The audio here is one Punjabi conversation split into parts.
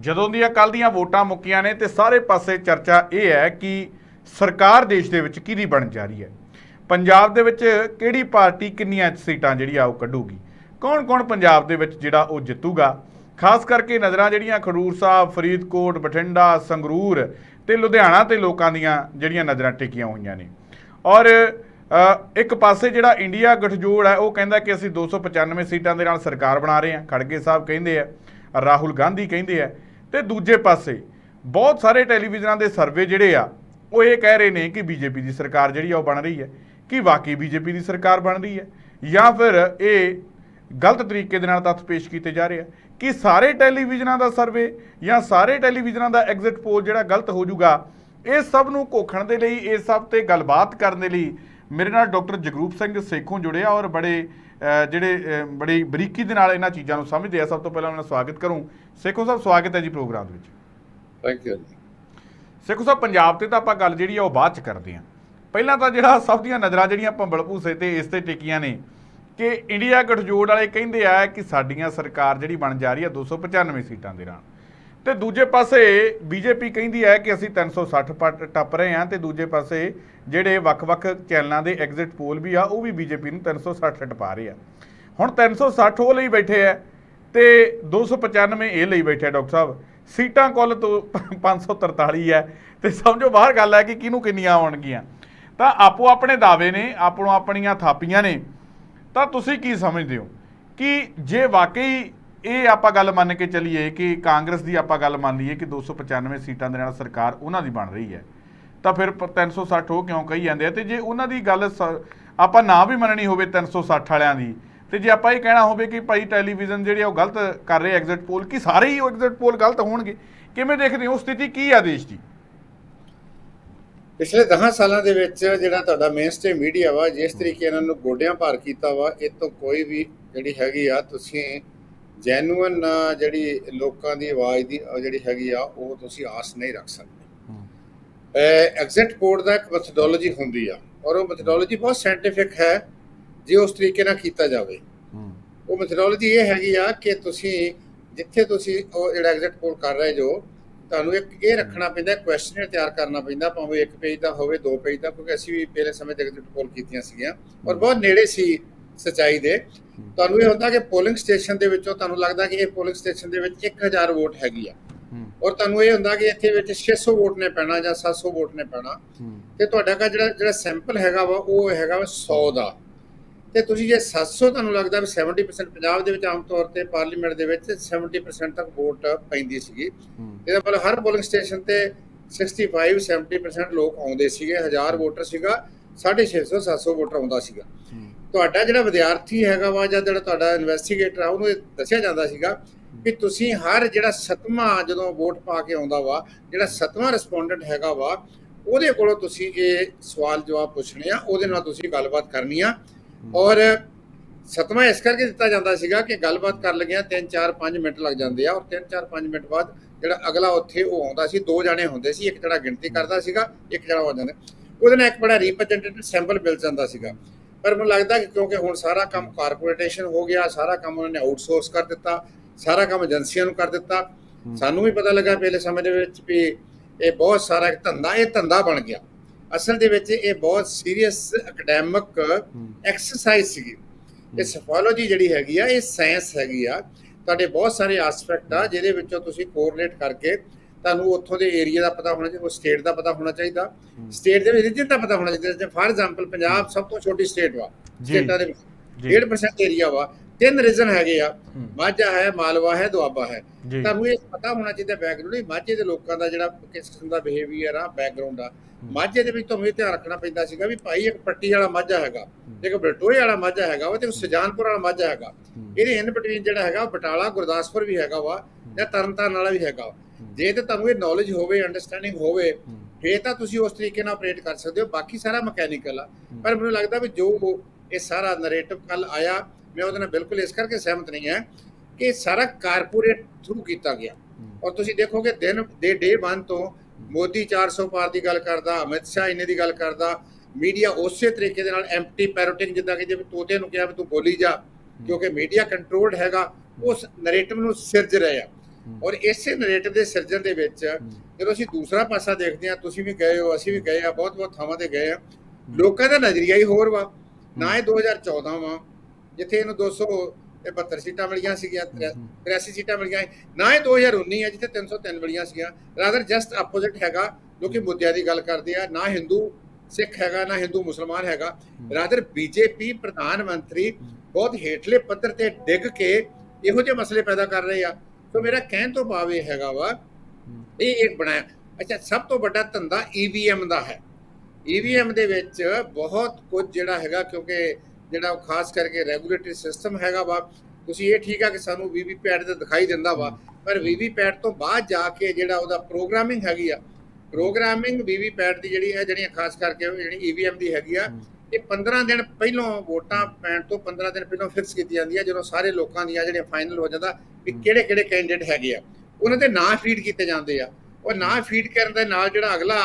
ਜਦੋਂ ਦੀਆਂ ਕੱਲ ਦੀਆਂ ਵੋਟਾਂ ਮੁੱਕੀਆਂ ਨੇ ਤੇ ਸਾਰੇ ਪਾਸੇ ਚਰਚਾ ਇਹ ਹੈ ਕਿ ਸਰਕਾਰ ਦੇਸ਼ ਦੇ ਵਿੱਚ ਕਿਹਦੀ ਬਣ ਜਾ ਰਹੀ ਹੈ? ਪੰਜਾਬ ਦੇ ਵਿੱਚ ਕਿਹੜੀ ਪਾਰਟੀ ਕਿੰਨੀਆਂ ਸੀਟਾਂ ਜਿਹੜੀ ਆ ਉਹ ਕੱਢੂਗੀ? ਕੌਣ-ਕੌਣ ਪੰਜਾਬ ਦੇ ਵਿੱਚ ਜਿਹੜਾ ਉਹ ਜਿੱਤੂਗਾ? ਖਾਸ ਕਰਕੇ ਨਜ਼ਰਾਂ ਜਿਹੜੀਆਂ ਖਡੂਰ ਸਾਹਿਬ, ਫਰੀਦਕੋਟ, ਬਠਿੰਡਾ, ਸੰਗਰੂਰ ਤੇ ਲੁਧਿਆਣਾ ਤੇ ਲੋਕਾਂ ਦੀਆਂ ਜਿਹੜੀਆਂ ਨਜ਼ਰਾਂ ਟਿਕੀਆਂ ਹੋਈਆਂ ਨੇ। ਔਰ ਇੱਕ ਪਾਸੇ ਜਿਹੜਾ ਇੰਡੀਆ ਗਠਜੋੜ ਹੈ, ਉਹ ਕਹਿੰਦਾ ਕਿ ਅਸੀਂ 295 ਸੀਟਾਂ ਦੇ ਨਾਲ ਸਰਕਾਰ ਬਣਾ ਰਹੇ ਹਾਂ। ਖੜਗੇ ਸਾਹਿਬ ਕਹਿੰਦੇ ਆ, ਰਾਹੁਲ ਗਾਂਧੀ ਕਹਿੰਦੇ ਆ ਤੇ ਦੂਜੇ ਪਾਸੇ ਬਹੁਤ ਸਾਰੇ ਟੈਲੀਵਿਜ਼ਨਾਂ ਦੇ ਸਰਵੇ ਜਿਹੜੇ ਆ, ਉਹ ਇਹ ਕਹਿ ਰਹੇ ਨੇ ਕਿ ਬੀਜੇਪੀ ਦੀ ਸਰਕਾਰ ਜਿਹੜੀ ਆ, ਉਹ ਬਣ ਰਹੀ ਹੈ। ਕਿ ਵਾਕਈ ਬੀਜੇਪੀ ਦੀ ਸਰਕਾਰ ਬਣ ਰਹੀ ਹੈ? ਜਾਂ ਫਿਰ ਇਹ ਗਲਤ ਤਰੀਕੇ ਦੇ ਨਾਲ ਤੱਥ ਪੇਸ਼ ਕੀਤੇ ਜਾ ਰਹੇ ਆ? ਕਿ ਸਾਰੇ ਟੈਲੀਵਿਜ਼ਨਾਂ ਦਾ ਸਰਵੇ ਜਾਂ ਸਾਰੇ ਟੈਲੀਵਿਜ਼ਨਾਂ ਦਾ ਐਗਜ਼ਿਟ ਪੋਲ ਜਿਹੜਾ ਗਲਤ ਹੋ ਜਾਊਗਾ, ਇਹ ਸਭ ਨੂੰ ਕੋਖਣ ਦੇ ਲਈ, ਇਹ ਸਭ ਤੇ ਗੱਲਬਾਤ ਕਰਨ ਦੇ ਲਈ ਮੇਰੇ ਨਾਲ ਡਾਕਟਰ ਜਗਰੂਪ ਸਿੰਘ ਸੇਖੋਂ ਜੁੜਿਆ ਔਰ ਬੜੇ ਜਿਹੜੇ ਬੜੀ ਬਰੀਕੀ ਦੇ ਨਾਲ ਇਹਨਾਂ ਚੀਜ਼ਾਂ ਨੂੰ ਸਮਝਦੇ ਆ ਸਭ ਤੋਂ ਪਹਿਲਾਂ ਉਹਨਾਂ ਦਾ ਸਵਾਗਤ ਕਰੂੰ। ਸੇਖੋਂ ਸਾਹਿਬ ਸਵਾਗਤ ਹੈ ਜੀ ਪ੍ਰੋਗਰਾਮ ਦੇ ਵਿੱਚ। ਥੈਂਕ ਯੂ ਸੇਖੋਂ ਸਾਹਿਬ ਪੰਜਾਬ ਤੇ ਤਾਂ ਆਪਾਂ ਗੱਲ ਜਿਹੜੀ ਆ ਉਹ ਬਾਅਦ ਚ ਕਰਦੇ ਹਾਂ ਪਹਿਲਾਂ ਤਾਂ ਜਿਹੜਾ ਸਭ ਦੀਆਂ ਨਜ਼ਰਾਂ ਜਿਹੜੀਆਂ ਭੰਬਲ ਭੂਸੇ ਤੇ ਇਸ ਤੇ ਟਿਕੀਆਂ ਨੇ ਕਿ ਇੰਡੀਆ ਗਠਜੋੜ ਵਾਲੇ ਕਹਿੰਦੇ ਆ ਕਿ ਸਾਡੀਆਂ ਸਰਕਾਰ ਜਿਹੜੀ ਬਣ ਜਾ ਰਹੀ ਆ 295 ਸੀਟਾਂ ਦੇ ਨਾਲ। ਤੇ ਦੂਜੇ ਪਾਸੇ ਬੀਜੇਪੀ ਕਹਿੰਦੀ ਹੈ ਕਿ ਅਸੀਂ 360 ਪੱਟ ਟੱਪ ਰਹੇ ਹਾਂ ਤੇ ਦੂਜੇ ਪਾਸੇ ਜਿਹੜੇ ਵੱਖ-ਵੱਖ ਚੈਨਲਾਂ ਦੇ ਐਗਜ਼ਿਟ ਪੋਲ ਵੀ ਆ, ਉਹ ਵੀ ਬੀਜੇਪੀ ਨੂੰ 360 ਟਪਾ ਰਹੇ ਆ। ਹੁਣ 360 ਉਹ ਲਈ ਬੈਠੇ ਆ ਤੇ 295 ਇਹ ਲਈ ਬੈਠੇ ਆ ਡਾਕਟਰ ਸਾਹਿਬ। ਸੀਟਾਂ ਕੁੱਲ ਤੋਂ 543 ਹੈ ਤੇ ਸਮਝੋ ਬਾਹਰ ਗੱਲ ਹੈ ਕਿ ਕਿਹਨੂੰ ਕਿੰਨੀਆਂ ਆਉਣਗੀਆਂ। ਤਾਂ ਆਪੋ ਆਪਣੇ ਦਾਅਵੇ ਨੇ, ਆਪਣੋ ਆਪਣੀਆਂ ਥਾਪੀਆਂ ਨੇ। ਤਾਂ ਤੁਸੀਂ ਕੀ ਸਮਝਦੇ ਹੋ ਕਿ ਜੇ ਵਾਕਈ ਇਹ ਆਪਾਂ ਗੱਲ ਮੰਨ ਕੇ ਚੱਲੀਏ ਕਿ ਕਾਂਗਰਸ ਦੀ ਆਪਾਂ ਗੱਲ ਮੰਨ ਲਈਏ ਕਿ 295 ਸੀਟਾਂ ਦੇ ਨਾਲ ਸਰਕਾਰ ਉਹਨਾਂ ਦੀ ਬਣ ਰਹੀ ਹੈ। ਤਾਂ ਫਿਰ 360 ਉਹ ਕਿਉਂ ਕਹੀ ਜਾਂਦੇ ਆ? ਤੇ ਜੇ ਉਹਨਾਂ ਦੀ ਗੱਲ ਆਪਾਂ ਨਾ ਵੀ ਮੰਨਣੀ ਹੋਵੇ 360 ਵਾਲਿਆਂ ਦੀ, ਤੇ ਜੇ ਆਪਾਂ ਇਹ ਕਹਿਣਾ ਹੋਵੇ ਕਿ ਭਾਈ ਟੈਲੀਵਿਜ਼ਨ ਜਿਹੜੇ ਉਹ ਗਲਤ ਕਰ ਰਹੇ ਐਗਜ਼ਿਟ ਪੋਲ ਕਿ ਸਾਰੇ ਹੀ ਉਹ ਐਗਜ਼ਿਟ ਪੋਲ ਗਲਤ ਹੋਣਗੇ? ਕਿਵੇਂ ਦੇਖਦੇ ਹੋ ਸਥਿਤੀ ਕੀ ਆ ਦੇਸ਼ ਦੀ? ਪਿਛਲੇ 10 ਸਾਲਾਂ ਦੇ ਵਿੱਚ ਜਿਹੜਾ ਤੁਹਾਡਾ ਮੇਨਸਟ੍ਰੀਮ ਮੀਡੀਆ ਵਾ, ਜਿਸ ਤਰੀਕੇ ਇਹਨਾਂ ਨੂੰ ਗੋਡਿਆਂ ਭਾਰ ਕੀਤਾ ਵਾ, ਇਹ ਤੋਂ ਕੋਈ ਵੀ ਜਿਹੜੀ ਹੈਗੀ ਆ, ਤੁਸੀਂ ਜੈਨੂਇਨ ਜਿਹੜੀ ਲੋਕਾਂ ਦੀ ਆਵਾਜ਼ ਦੀ ਜਿਹੜੀ ਹੈਗੀ ਆ ਉਹ ਤੁਸੀਂ ਆਸ ਨਹੀਂ ਰੱਖ ਸਕਦੇ। ਐਗਜ਼ਿਟ ਪੋਲ ਦਾ ਇੱਕ ਮੈਥੋਡੋਲੋਜੀ ਹੁੰਦੀ ਆ ਔਰ ਉਹ ਮੈਥੋਡੋਲੋਜੀ ਬਹੁਤ ਸਾਇੰਟੀਫਿਕ ਹੈ ਜੇ ਉਸ ਤਰੀਕੇ ਨਾਲ ਕੀਤਾ ਜਾਵੇ। ਉਹ ਮੈਥੋਡੋਲੋਜੀ ਇਹ ਹੈਗੀ ਆ ਕਿ ਤੁਸੀਂ ਜਿੱਥੇ ਤੁਸੀਂ ਉਹ ਜਿਹੜਾ ਐਗਜ਼ਿਟ ਪੋਲ ਕਰ ਰਹੇ ਜੋ ਤੁਹਾਨੂੰ ਇੱਕ ਇਹ ਰੱਖਣਾ ਪੈਂਦਾ ਕੁਐਸਚਨਰ ਤਿਆਰ ਕਰਨਾ ਪੈਂਦਾ ਭਾਵੇਂ ਇੱਕ ਪੇਜ ਦਾ ਹੋਵੇ ਦੋ ਪੇਜ ਦਾ ਕਿਉਂਕਿ ਅਸੀਂ ਵੀ ਪਹਿਲੇ ਸਮੇਂ ਤੇ ਐਗਜ਼ਿਟ ਪੋਲ ਕੀਤੀਆਂ ਸੀਗੀਆਂ ਔਰ ਬਹੁਤ ਨੇੜੇ ਸੀ ਸਚਾਈ ਦੇ। ਤੁਹਾਨੂੰ ਇਹ ਹੁੰਦਾ ਕਿ ਪੋਲਿੰਗ ਸਟੇਸ਼ਨ ਦੇ ਵਿੱਚੋਂ ਤੁਹਾਨੂੰ ਲੱਗਦਾ ਕਿ ਇਹ ਪੋਲਿੰਗ ਸਟੇਸ਼ਨ ਦੇ ਵਿੱਚ 1000 ਵੋਟ ਹੈਗੀ ਆ। ਔਰ ਤੁਹਾਨੂੰ ਇਹ ਹੁੰਦਾ ਕਿ ਇੱਥੇ ਵਿੱਚ 600 ਵੋਟ ਨੇ ਪੈਣਾ ਜਾਂ 700 ਵੋਟ ਨੇ ਪੈਣਾ। ਤੇ ਤੁਹਾਡਾ ਕਾ ਜਿਹੜਾ ਜਿਹੜਾ ਸੈਂਪਲ ਹੈਗਾ ਵਾ ਉਹ ਹੈਗਾ ਵਾ 100 ਦਾ। ਤੇ ਤੁਸੀਂ ਜੇ 700 ਤੁਹਾਨੂੰ ਲੱਗਦਾ ਵੀ 70% ਪੰਜਾਬ ਦੇ ਵਿੱਚ ਆਮ ਤੌਰ ਤੇ ਪਾਰਲੀਮੈਂਟ ਦੇ ਵਿੱਚ 70% ਤੱਕ ਵੋਟ ਪੈਂਦੀ ਸੀਗੀ। ਇਹਦਾ ਮਤਲਬ ਹਰ ਪੋਲਿੰਗ ਸਟੇਸ਼ਨ ਤੇ 65 70% ਲੋਕ ਆਉਂਦੇ ਸੀਗੇ 1000 ਵੋਟਰ ਸੀਗਾ 650 700 ਵੋਟਰ ਆਉਂਦਾ ਸੀਗਾ। ਤੁਹਾਡਾ ਜਿਹੜਾ ਵਿਦਿਆਰਥੀ ਹੈਗਾ ਵਾ ਜਾਂ ਜਿਹੜਾ ਤੁਹਾਡਾ ਇਨਵੈਸਟੀਗੇਟਰ ਆ, ਉਹਨੂੰ ਇਹ ਦੱਸਿਆ ਜਾਂਦਾ ਸੀਗਾ ਕਿ ਤੁਸੀਂ ਹਰ ਜਿਹੜਾ ਸਤਵਾਂ ਜਦੋਂ ਵੋਟ ਪਾ ਕੇ ਆਉਂਦਾ ਵਾ, ਜਿਹੜਾ ਸਤਵਾਂ ਰਿਸਪੋਂਡੈਂਟ ਹੈਗਾ ਵਾ, ਉਹਦੇ ਕੋਲੋਂ ਤੁਸੀਂ ਇਹ ਸਵਾਲ ਜਵਾਬ ਪੁੱਛਣੇ ਆ, ਉਹਦੇ ਨਾਲ ਤੁਸੀਂ ਗੱਲਬਾਤ ਕਰਨੀ ਆ। ਔਰ ਸਤਵਾਂ ਇਸ ਕਰਕੇ ਦਿੱਤਾ ਜਾਂਦਾ ਸੀਗਾ ਕਿ ਗੱਲਬਾਤ ਕਰ ਲੱਗਿਆ 3 4 5 ਮਿੰਟ ਲੱਗ ਜਾਂਦੇ ਆ। ਔਰ 3 4 5 ਮਿੰਟ ਬਾਅਦ ਜਿਹੜਾ ਅਗਲਾ ਉੱਥੇ ਉਹ ਆਉਂਦਾ ਸੀ, ਦੋ ਜਣੇ ਹੁੰਦੇ ਸੀ, ਇੱਕ ਜਿਹੜਾ ਗਿਣਤੀ ਕਰਦਾ ਸੀਗਾ, ਇੱਕ ਜਿਹੜਾ ਹੋ ਜਾਂਦਾ। ਉਹਦੇ ਨਾਲ ਇੱਕ ਬੜਾ ਰਿਪਰੈਜ਼ੈਂਟੇਟਿਵ ਸੈਂਪਲ ਮਿਲ ਜਾਂਦਾ ਸੀਗਾ। ਪਰ ਮੈਨੂੰ ਲੱਗਦਾ ਕਿ ਕਿਉਂਕਿ ਹੁਣ ਸਾਰਾ ਕੰਮ ਕਾਰਪੋਰੇਟੇਸ਼ਨ ਹੋ ਗਿਆ ਸਾਰਾ ਕੰਮ ਉਹਨਾਂ ਨੇ ਆਊਟਸੋਰਸ ਕਰ ਦਿੱਤਾ ਸਾਰਾ ਕੰਮ ਏਜੰਸੀਆਂ ਨੂੰ ਕਰ ਦਿੱਤਾ। ਸਾਨੂੰ ਵੀ ਪਤਾ ਲੱਗਾ ਪਹਿਲੇ ਸਮੇਂ ਦੇ ਵਿੱਚ ਵੀ ਇਹ ਬਹੁਤ ਸਾਰਾ ਇੱਕ ਧੰਦਾ ਇਹ ਧੰਦਾ ਬਣ ਗਿਆ। ਅਸਲ ਦੇ ਵਿੱਚ ਇਹ ਬਹੁਤ ਸੀਰੀਅਸ ਅਕੈਡੈਮਿਕ ਐਕਸਰਸਾਈਜ਼ ਸੀਗੀ। ਇਹ ਸਫੋਲੋਜੀ ਜਿਹੜੀ ਹੈਗੀ ਆ ਇਹ ਸਾਇੰਸ ਹੈਗੀ ਆ। ਤੁਹਾਡੇ ਬਹੁਤ ਸਾਰੇ ਐਸਪੈਕਟ ਆ ਜਿਹਦੇ ਵਿੱਚੋਂ ਤੁਸੀਂ ਕੋਰਿਲੇਟ ਕਰਕੇ ਤੁਹਾਨੂੰ ਉੱਥੋਂ ਦੇ ਏਰੀਆ ਦਾ ਪਤਾ ਹੋਣਾ ਚਾਹੀਦਾ ਉਹ ਸਟੇਟ ਦਾ ਪਤਾ ਹੋਣਾ ਚਾਹੀਦਾ। ਸਟੇਟ ਦੇ ਵਿੱਚ ਰੀਜਨ ਦਾ ਪਤਾ ਹੋਣਾ ਚਾਹੀਦਾ ਜਿਵੇਂ ਫਾਰ ਐਗਜ਼ਾਮਪਲ ਪੰਜਾਬ ਸਭ ਤੋਂ ਛੋਟੀ ਸਟੇਟ ਵਾ। ਸਟੇਟਾਂ ਦੇ ਵਿੱਚ ਜੀ। 1.5% ਏਰੀਆ ਵਾ ਤਿੰਨ ਰੀਜਨ ਹੈਗੇ ਆ। ਮਾਝਾ ਹੈ ਮਾਲਵਾ ਹੈ ਦੁਆਬਾ ਹੈ। ਤੁਹਾਨੂੰ ਇਹ ਪਤਾ ਹੋਣਾ ਚਾਹੀਦਾ ਬੈਕਗ੍ਰਾਉਂਡ ਮਾਝੇ ਦੇ ਲੋਕਾਂ ਦਾ ਜਿਹੜਾ ਕਿਸ ਕਿਸਮ ਦਾ ਬਿਹੇਵੀਅਰ ਆ ਬੈਕਗ੍ਰਾਉਂਡ ਆ। ਮਾਝੇ ਦੇ ਵਿੱਚ ਤੁਹਾਨੂੰ ਇਹ ਧਿਆਨ ਰੱਖਣਾ ਪੈਂਦਾ ਸੀਗਾ ਵੀ ਭਾਈ ਇੱਕ ਪੱਟੀ ਵਾਲਾ ਮਾਝਾ ਹੈਗਾ ਇੱਕ ਬਲਟੋਏ ਵਾਲਾ ਮਾਝਾ ਹੈਗਾ ਵਾ ਤੇ ਸੁਜਾਨਪੁਰ ਵਾਲਾ ਮਾਝਾ ਹੈਗਾ। ਇਹਦੇ ਇਨ ਬਿਟਵੀਨ ਜਿਹੜਾ ਹੈਗਾ ਬਟਾਲਾ ਗੁਰਦਾਸਪੁਰ ਵੀ ਹੈਗਾ ਵਾ ਜਾਂ ਤਰਨਤਾਰਨ ਵਾਲਾ ਵੀ ਹੈਗਾ ਵਾ। ਜੇ ਤੇ ਤੁਹਾਨੂੰ ਇਹ ਨੌਲੇਜ ਹੋਵੇ ਅੰਡਰਸਟੈਂਡਿੰਗ ਹੋਵੇ, ਫੇਰ ਤਾਂ ਤੁਸੀਂ ਉਸ ਤਰੀਕੇ ਨਾਲ ਆਪਰੇਟ ਕਰ ਸਕਦੇ ਹੋ। ਬਾਕੀ ਸਾਰਾ ਮਕੈਨੀਕਲ ਆ। ਪਰ ਮੈਨੂੰ ਲੱਗਦਾ ਵੀ ਜੋ ਇਹ ਸਾਰਾ ਨੈਰੇਟਿਵ ਕੱਲ ਆਇਆ, ਮੈਂ ਉਹਦੇ ਨਾਲ ਬਿਲਕੁਲ ਇਸ ਕਰਕੇ ਸਹਿਮਤ ਨਹੀਂ ਹਾਂ ਕਿ ਸਾਰਾ ਕਾਰਪੋਰੇਟ ਥਰੂ ਕੀਤਾ ਗਿਆ। ਔਰ ਤੁਸੀਂ ਦੇਖੋਗੇ ਦਿਨ, ਦੇ ਡੇ 1 ਤੋਂ ਮੋਦੀ 400 ਪਾਰ ਦੀ ਗੱਲ ਕਰਦਾ, ਅਮਿਤ ਸ਼ਾਹ ਇਹਨੇ ਦੀ ਗੱਲ ਕਰਦਾ ਮੀਡੀਆ ਉਸੇ ਤਰੀਕੇ ਦੇ ਨਾਲ ਐਮਪਟੀ ਪੈਰੋਟਿੰਗ ਜਿੱਦਾਂ ਕਿ ਜਿਵੇਂ ਤੋਤੇ ਨੂੰ ਕਿਹਾ ਵੀ ਤੂੰ ਬੋਲੀ ਜਾ, ਕਿਉਂਕਿ ਮੀਡੀਆ ਕੰਟਰੋਲਡ ਹੈਗਾ, ਉਸ ਨਰੇਟਿਵ ਨੂੰ ਸਿਰਜ ਰਿਹਾ ਔਰ ਇਸੇ ਨੈਰੇਟਿਵ ਦੇ ਸਿਰਜਣ ਦੇ ਵਿੱਚ ਜਦੋਂ ਅਸੀਂ ਦੂਸਰਾ ਪਾਸਾ ਦੇਖਦੇ ਹਾਂ ਤੁਸੀਂ ਵੀ ਗਏ ਹੋ ਅਸੀਂ ਵੀ ਗਏ ਆ ਬਹੁਤ ਬਹੁਤ ਥਾਵਾਂ ਤੇ ਗਏ ਆ ਲੋਕਾਂ ਦਾ ਨਜ਼ਰੀਆ ਹੀ ਹੋਰ ਵਾ। ਨਾ ਇਹ 2014 ਵਾ ਜਿੱਥੇ ਇਹਨੂੰ 272 ਸੀਟਾਂ ਮਿਲੀਆਂ ਸੀਗੀਆਂ 83 ਸੀਟਾਂ ਮਿਲੀਆਂ। ਨਾ ਇਹ 2019 ਹੈ ਜਿੱਥੇ 303 ਮਿਲੀਆਂ ਸੀਗੀਆਂ। ਰਾਦਰ ਜਸਟ ਆਪੋਜ਼ਿਟ ਹੈਗਾ ਲੋਕੀ ਮੁੱਦਿਆਂ ਦੀ ਗੱਲ ਕਰਦੇ ਆ। ਨਾ ਹਿੰਦੂ ਸਿੱਖ ਹੈਗਾ ਨਾ ਹਿੰਦੂ ਮੁਸਲਮਾਨ ਹੈਗਾ। ਰਾਦਰ ਬੀਜੇਪੀ ਪ੍ਰਧਾਨ ਮੰਤਰੀ ਬਹੁਤ ਹੇਠਲੇ ਪੱਧਰ ਤੇ ਡਿੱਗ ਕੇ ਇਹੋ ਜਿਹੇ ਮਸਲੇ ਪੈਦਾ ਕਰ ਰਹੇ ਆ। ਸੋ ਮੇਰਾ ਕਹਿਣ ਤੋਂ ਭਾਵ ਇਹ ਹੈਗਾ ਵਾ, ਇਹ ਇੱਕ ਬਣਾਇਆ ਅੱਛਾ, ਸਭ ਤੋਂ ਵੱਡਾ ਧੰਦਾ ਈਵੀਐਮ ਦਾ ਹੈ। ਈਵੀਐਮ ਦੇ ਵਿੱਚ ਬਹੁਤ ਕੁਝ ਜਿਹੜਾ ਹੈਗਾ, ਕਿਉਂਕਿ ਜਿਹੜਾ ਉਹ ਖਾਸ ਕਰਕੇ ਰੈਗੂਲੇਟਰੀ ਸਿਸਟਮ ਹੈਗਾ ਵਾ, ਤੁਸੀਂ ਇਹ ਠੀਕ ਆ ਕਿ ਸਾਨੂੰ ਵੀਵੀਪੈਟ ਤੇ ਦਿਖਾਈ ਦਿੰਦਾ ਵਾ, ਪਰ ਵੀਵੀਪੈਟ ਤੋਂ ਬਾਅਦ ਜਾ ਕੇ ਜਿਹੜਾ ਉਹਦਾ ਪ੍ਰੋਗਰਾਮਿੰਗ ਹੈਗੀ ਆ ਪ੍ਰੋਗਰਾਮਿੰਗ ਵੀਵੀਪੈਟ ਦੀ ਜਿਹੜੀ ਹੈ, ਜਿਹੜੀਆਂ ਖਾਸ ਕਰਕੇ ਜਿਹੜੀ ਈਵੀਐਮ ਦੀ ਹੈਗੀ ਆ ਇਹ 15 ਦਿਨ ਪਹਿਲਾਂ ਵੋਟਾਂ ਪੈਣ ਤੋਂ 15 ਦਿਨ ਪਹਿਲਾਂ ਫਿਕਸ ਕੀਤੀ ਜਾਂਦੀ ਹੈ ਜਦੋਂ ਸਾਰੇ ਲੋਕਾਂ ਦੀਆਂ ਜਿਹੜੀਆਂ ਫਾਈਨਲ ਹੋ ਜਾਂਦਾ ਵੀ ਕਿਹੜੇ ਕਿਹੜੇ ਕੈਂਡੀਡੇਟ ਹੈਗੇ ਆ। ਉਹਨਾਂ ਦੇ ਨਾਂ ਫੀਡ ਕੀਤੇ ਜਾਂਦੇ ਆ। ਉਹ ਨਾਂ ਫੀਡ ਕਰਨ ਦੇ ਨਾਲ ਜਿਹੜਾ ਅਗਲਾ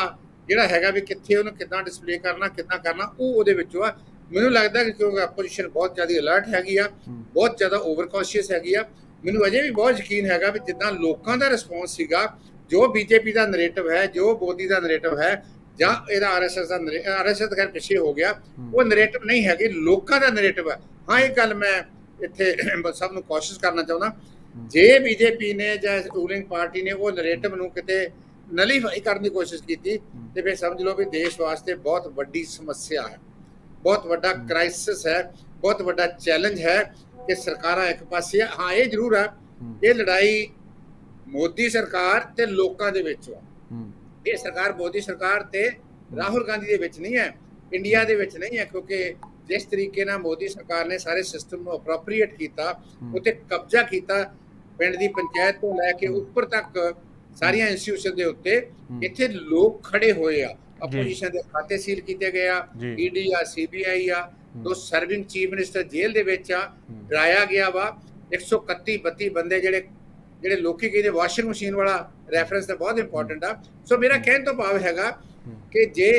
ਜਿਹੜਾ ਹੈਗਾ ਵੀ ਕਿੱਥੇ ਉਹਨੂੰ ਕਿੱਦਾਂ ਡਿਸਪਲੇ ਕਰਨਾ ਕਿੱਦਾਂ ਕਰਨਾ ਉਹ ਉਹਦੇ ਵਿੱਚੋਂ ਆ। ਮੈਨੂੰ ਲੱਗਦਾ ਕਿ ਕਿਉਂਕਿ ਆਪੋਜੀਸ਼ਨ ਬਹੁਤ ਜ਼ਿਆਦਾ ਅਲਰਟ ਹੈਗੀ ਆ ਬਹੁਤ ਜ਼ਿਆਦਾ ਓਵਰ ਕੌਸ਼ੀਅਸ ਹੈਗੀ ਆ। ਮੈਨੂੰ ਅਜੇ ਵੀ ਬਹੁਤ ਯਕੀਨ ਹੈਗਾ ਵੀ ਜਿੱਦਾਂ ਲੋਕਾਂ ਦਾ ਰਿਸਪੌਂਸ ਸੀਗਾ ਜੋ ਬੀਜੇਪੀ ਦਾ ਨੈਰੇਟਿਵ ਹੈ ਜੋ ਮੋਦੀ ਦਾ ਨੈਰੇਟਿਵ ਹੈ ਜਾਂ ਇਹਦਾ ਆਰਐਸਐਸ ਦਾ ਆਰਐਸਐਸ ਤਾਂ ਪਿੱਛੇ ਹੋ ਗਿਆ। ਉਹ ਨੈਰੇਟਿਵ ਨਹੀਂ ਹੈਗੇ ਲੋਕਾਂ ਦਾ ਨੈਰੇਟਿਵ ਹੈ। ਹਾਂ ਇਹ ਗੱਲ ਮੈਂ ਇੱਥੇ ਸਭ ਨੂੰ ਕੋਸ਼ਿਸ਼ ਕਰਨਾ ਚਾਹੁੰਦਾ। ਜੇ ਬੀਜੇਪੀ ਨੇ ਜਾਂ ਰੂਲਿੰਗ ਪਾਰਟੀ ਨੇ ਉਹ ਨੈਰੇਟਿਵ ਨੂੰ ਕਿਤੇ ਨਲੀਫਾਈ ਕਰਨ ਦੀ ਕੋਸ਼ਿਸ਼ ਕੀਤੀ ਤੇ ਫਿਰ ਸਮਝ ਲਓ ਵੀ ਦੇਸ਼ ਵਾਸਤੇ ਬਹੁਤ ਵੱਡੀ ਸਮੱਸਿਆ ਹੈ। ਬਹੁਤ ਵੱਡਾ ਕ੍ਰਾਈਸਿਸ ਹੈ ਬਹੁਤ ਵੱਡਾ ਚੈਲੰਜ ਹੈ ਕਿ ਸਰਕਾਰਾਂ ਇੱਕ ਪਾਸੇ। ਹਾਂ ਇਹ ਜ਼ਰੂਰ ਹੈ। ਇਹ ਲੜਾਈ ਮੋਦੀ ਸਰਕਾਰ ਤੇ ਲੋਕਾਂ ਦੇ ਵਿੱਚ ਆ ਇਹ ਸਰਕਾਰ ਮੋਦੀ ਸਰਕਾਰ ਤੇ ਰਾਹੁਲ ਗਾਂਧੀ ਦੇ ਵਿੱਚ ਨਹੀਂ ਹੈ ਇੰਡੀਆ ਦੇ ਵਿੱਚ ਨਹੀਂ ਹੈ ਕਿਉਂਕਿ ਜਿਸ ਤਰੀਕੇ ਨਾਲ ਮੋਦੀ ਸਰਕਾਰ ਨੇ ਸਾਰੇ ਸਿਸਟਮ ਨੂੰ ਅਪਰੋਪਰੀਏਟ ਕੀਤਾ ਉੱਤੇ ਕਬਜ਼ਾ ਕੀਤਾ ਪਿੰਡ ਦੀ ਪੰਚਾਇਤ ਤੋਂ ਲੈ ਕੇ ਉੱਪਰ ਤੱਕ ਸਾਰੀਆਂ ਇੰਸਟੀਟਿਊਸ਼ਨ ਦੇ ਉੱਤੇ ਇੱਥੇ ਲੋਕ ਖੜੇ ਹੋਏ ਆ। ਆਪੋਜੀਸ਼ਨ ਦੇ ਖਾਤੇ ਸੀਲ ਕੀਤੇ ਗਏ ਆ। ਈਡੀ ਆ ਸੀਬੀਆਈ ਆ ਦੋ ਸਰਵਿੰਗ ਚੀਫ ਮਿਨਿਸਟਰ ਜੇਲ੍ਹ ਦੇ ਵਿੱਚ ਆ ਡਰਾਇਆ ਗਿਆ ਵਾ। 131 32 ਬੰਦੇ ਜਿਹੜੇ ਜਿਹੜੇ ਲੋਕੀ ਕਹਿੰਦੇ ਵਾਸ਼ਿੰਗ ਮਸ਼ੀਨ ਵਾਲਾ ਰੈਫਰੈਂਸ ਤਾਂ ਬਹੁਤ ਇੰਪੋਰਟੈਂਟ ਆ। ਸੋ ਮੇਰਾ ਕਹਿਣ ਤੋਂ ਭਾਵ ਹੈਗਾ ਕਿ ਜੇ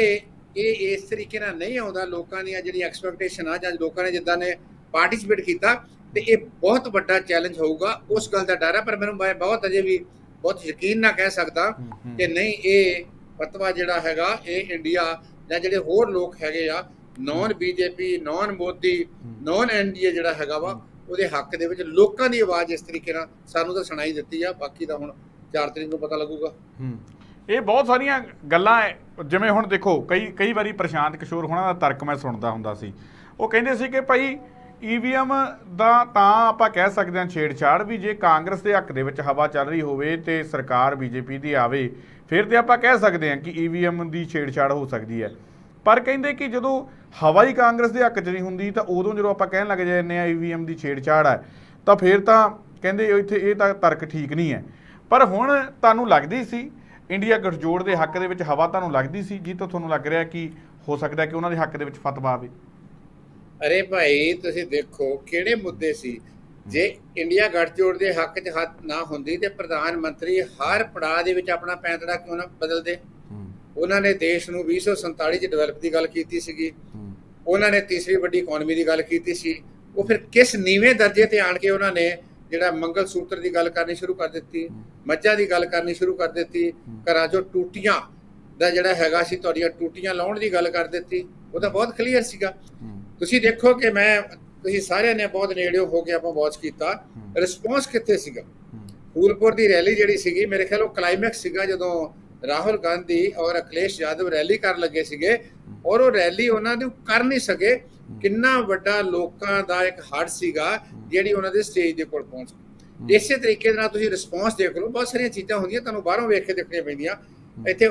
ਇਹ ਇਸ ਤਰੀਕੇ ਨਾਲ ਨਹੀਂ ਆਉਂਦਾ, ਲੋਕਾਂ ਦੀਆਂ ਜਿਹੜੀ ਐਕਸਪੈਕਟੇਸ਼ਨ ਆ, ਜਾਂ ਲੋਕਾਂ ਨੇ ਜਿੱਦਾਂ ਨੇ ਪਾਰਟਿਸਿਪੇਟ ਕੀਤਾ, ਤੇ ਇਹ ਬਹੁਤ ਵੱਡਾ ਚੈਲੰਜ ਹੋਊਗਾ ਉਸ ਗੱਲ ਦਾ ਡਰ ਹੈ ਪਰ ਮੈਨੂੰ ਮੈਂ ਬਹੁਤ ਅਜੇ ਵੀ ਬਹੁਤ ਯਕੀਨ ਨਾਲ ਕਹਿ ਸਕਦਾ ਕਿ ਨਹੀਂ, ਇਹ ਫਤਵਾ ਜਿਹੜਾ ਹੈਗਾ, ਇਹ ਇੰਡੀਆ ਜਾਂ ਜਿਹੜੇ ਹੋਰ ਲੋਕ ਹੈਗੇ ਆ non BJP non Modi non NDA ਜਿਹੜਾ ਹੈਗਾ ਵਾ, ਉਹਦੇ ਹੱਕ ਦੇ ਵਿੱਚ ਲੋਕਾਂ ਦੀ ਆਵਾਜ਼ ਇਸ ਤਰੀਕੇ ਨਾਲ ਸਾਨੂੰ ਤਾਂ ਸੁਣਾਈ ਦਿੱਤੀ ਆ। ਬਾਕੀ ਤਾਂ ਹੁਣ 4 ਤਰੀਕ ਨੂੰ ਪਤਾ ਲੱਗੂਗਾ। ਹੂੰ। ਇਹ ਬਹੁਤ ਸਾਰੀਆਂ ਗੱਲਾਂ ਹੈ, ਜਿਵੇਂ ਹੁਣ ਦੇਖੋ ਕਈ ਕਈ ਵਾਰੀ ਪ੍ਰਸ਼ਾਂਤ ਕਿਸ਼ੋਰ ਹੋਣਾ ਦਾ ਤਰਕ ਮੈਂ ਸੁਣਦਾ ਹੁੰਦਾ ਸੀ। ਉਹ ਕਹਿੰਦੇ ਸੀ ਕਿ ਭਾਈ ਈਵੀਐਮ ਦਾ ਤਾਂ ਆਪਾਂ ਕਹਿ ਸਕਦੇ ਹਾਂ ਛੇੜਛਾੜ ਵੀ ਜੇ ਕਾਂਗਰਸ ਦੇ ਹੱਕ ਦੇ ਵਿੱਚ ਹਵਾ ਚੱਲ ਰਹੀ ਹੋਵੇ ਤੇ ਸਰਕਾਰ ਬੀਜੇਪੀ ਦੀ ਆਵੇ ਫਿਰ ਤੇ ਆਪਾਂ ਕਹਿ ਸਕਦੇ ਹਾਂ ਕਿ ਈਵੀਐਮ ਦੀ ਛੇੜਛਾੜ ਹੋ ਸਕਦੀ ਹੈ ਪਰ ਕਹਿੰਦੇ ਕਿ ਜਦੋਂ ਹਵਾ ਹੀ ਕਾਂਗਰਸ ਦੇ ਹੱਕ 'ਚ ਨਹੀਂ ਹੁੰਦੀ ਤਾਂ ਉਦੋਂ ਜਦੋਂ ਆਪਾਂ ਕਹਿਣ ਲੱਗ ਜਾਂਦੇ ਆ ਈਵੀਐਮ ਦੀ ਛੇੜਛਾੜ ਹੈ ਤਾਂ ਫਿਰ ਤਾਂ ਕਹਿੰਦੇ ਇੱਥੇ ਇਹ ਤਾਂ ਤਰਕ ਠੀਕ ਨਹੀਂ ਹੈ ਪਰ ਹੁਣ ਤੁਹਾਨੂੰ ਲੱਗਦੀ ਸੀ ਇੰਡੀਆ ਗਠਜੋੜ ਦੇ ਹੱਕ ਦੇ ਵਿੱਚ ਹਵਾ ਤੁਹਾਨੂੰ ਲੱਗਦੀ ਸੀ ਜੀ ਤਾਂ ਤੁਹਾਨੂੰ ਲੱਗ ਰਿਹਾ ਕਿ ਹੋ ਸਕਦਾ ਕਿ ਉਹਨਾਂ ਦੇ ਹੱਕ ਦੇ ਵਿੱਚ ਫਤਵਾ ਆਵੇ? ਅਰੇ ਭਾਈ ਤੁਸੀਂ ਦੇਖੋ ਕਿਹੜੇ ਮੁੱਦੇ ਸੀ। ਜੇ ਇੰਡੀਆ ਗੱਠਜੋੜ ਦੇ ਹੱਕ 'ਚ ਹੱਥ ਨਾ ਹੁੰਦੀ ਤੇ ਪ੍ਰਧਾਨ ਮੰਤਰੀ ਹਰ ਪੜਾਅ ਦੇ ਵਿੱਚ ਆਪਣਾ ਪੈਂਤੜਾ ਕਿਉਂ ਨਾ ਬਦਲਦੇ? ਉਹਨਾਂ ਨੇ ਦੇਸ਼ ਨੂੰ 2047 'ਚ ਡਿਵੈਲਪ ਦੀ ਗੱਲ ਕੀਤੀ ਸੀਗੀ। ਉਹਨਾਂ ਨੇ ਤੀਸਰੀ ਵੱਡੀ ਇਕਨੋਮੀ ਦੀ ਗੱਲ ਕੀਤੀ ਸੀ। ਉਹ ਫਿਰ ਕਿਸ ਨੀਵੇਂ ਦਰਜੇ ਤੇ ਆਣ ਕੇ ਉਹਨਾਂ ਨੇ ਜਿਹੜਾ ਮੰਗਲ ਸੂਤਰ ਦੀ ਗੱਲ ਕਰਨੀ ਸ਼ੁਰੂ ਕਰ ਦਿੱਤੀ, ਮੱਝਾਂ ਦੀ ਗੱਲ ਕਰਨੀ ਸ਼ੁਰੂ ਕਰ ਦਿੱਤੀ, ਘਰਾਂ 'ਚੋਂ ਟੂਟੀਆਂ ਦਾ ਜਿਹੜਾ ਹੈਗਾ ਸੀ, ਤੁਹਾਡੀਆਂ ਟੂਟੀਆਂ ਲਾਉਣ ਦੀ ਗੱਲ ਕਰ ਦਿੱਤੀ, ਉਹ ਤਾਂ ਬਹੁਤ ਕਲੀਅਰ ਸੀਗਾ। ਤੁਸੀਂ ਦੇਖੋ ਕਿ ਮੈਂ, ਤੁਸੀਂ ਸਾਰਿਆਂ ਨੇ ਬਹੁਤ ਨੇੜਿਓ ਹੋ ਕੇ ਆਪਾਂ ਵਾਚ ਕੀਤਾ ਰਿਸਪੌਂਸ ਕਿੱਥੇ ਸੀਗਾ? ਫੂਲਪੁਰ ਦੀ ਰੈਲੀ ਜਿਹੜੀ ਸੀਗੀ, ਮੇਰੇ ਖਿਆਲ ਉਹ ਕਲਾਈਮੈਕਸ ਸੀਗਾ ਜਦੋਂ ਰਾਹੁਲ ਗਾਂਧੀ ਔਰ ਅਖਿਲੇਸ਼ ਯਾਦਵ ਰੈਲੀ ਕਰਨ ਲੱਗੇ ਸੀਗੇ, ਔਰ ਉਹ ਰੈਲੀ ਉਹਨਾਂ ਨੂੰ ਕਰ ਨਹੀਂ ਸਕੇ ਕਿੰਨਾ ਵੱਡਾ ਲੋਕਾਂ ਦਾ ਇੱਕ ਹੜ ਸੀਗਾ ਜਿਹੜੀ ਉਹਨਾਂ ਦੇ ਸਟੇਜ ਦੇ ਕੋਲ ਪਹੁੰਚ ਗਈ। ਇਸੇ ਤਰੀਕੇ ਦੇ ਨਾਲ ਤੁਸੀਂ ਰਿਸਪੌਂਸ ਦੇਖ ਲਓ ਬਹੁਤ ਸਾਰੀਆਂ ਚੀਜ਼ਾਂ ਹੁੰਦੀਆਂ ਤੁਹਾਨੂੰ ਬਾਹਰੋਂ ਵੇਖ ਕੇ ਦੇਖਣੀਆਂ ਪੈਂਦੀਆਂ। ਇੱਥੇ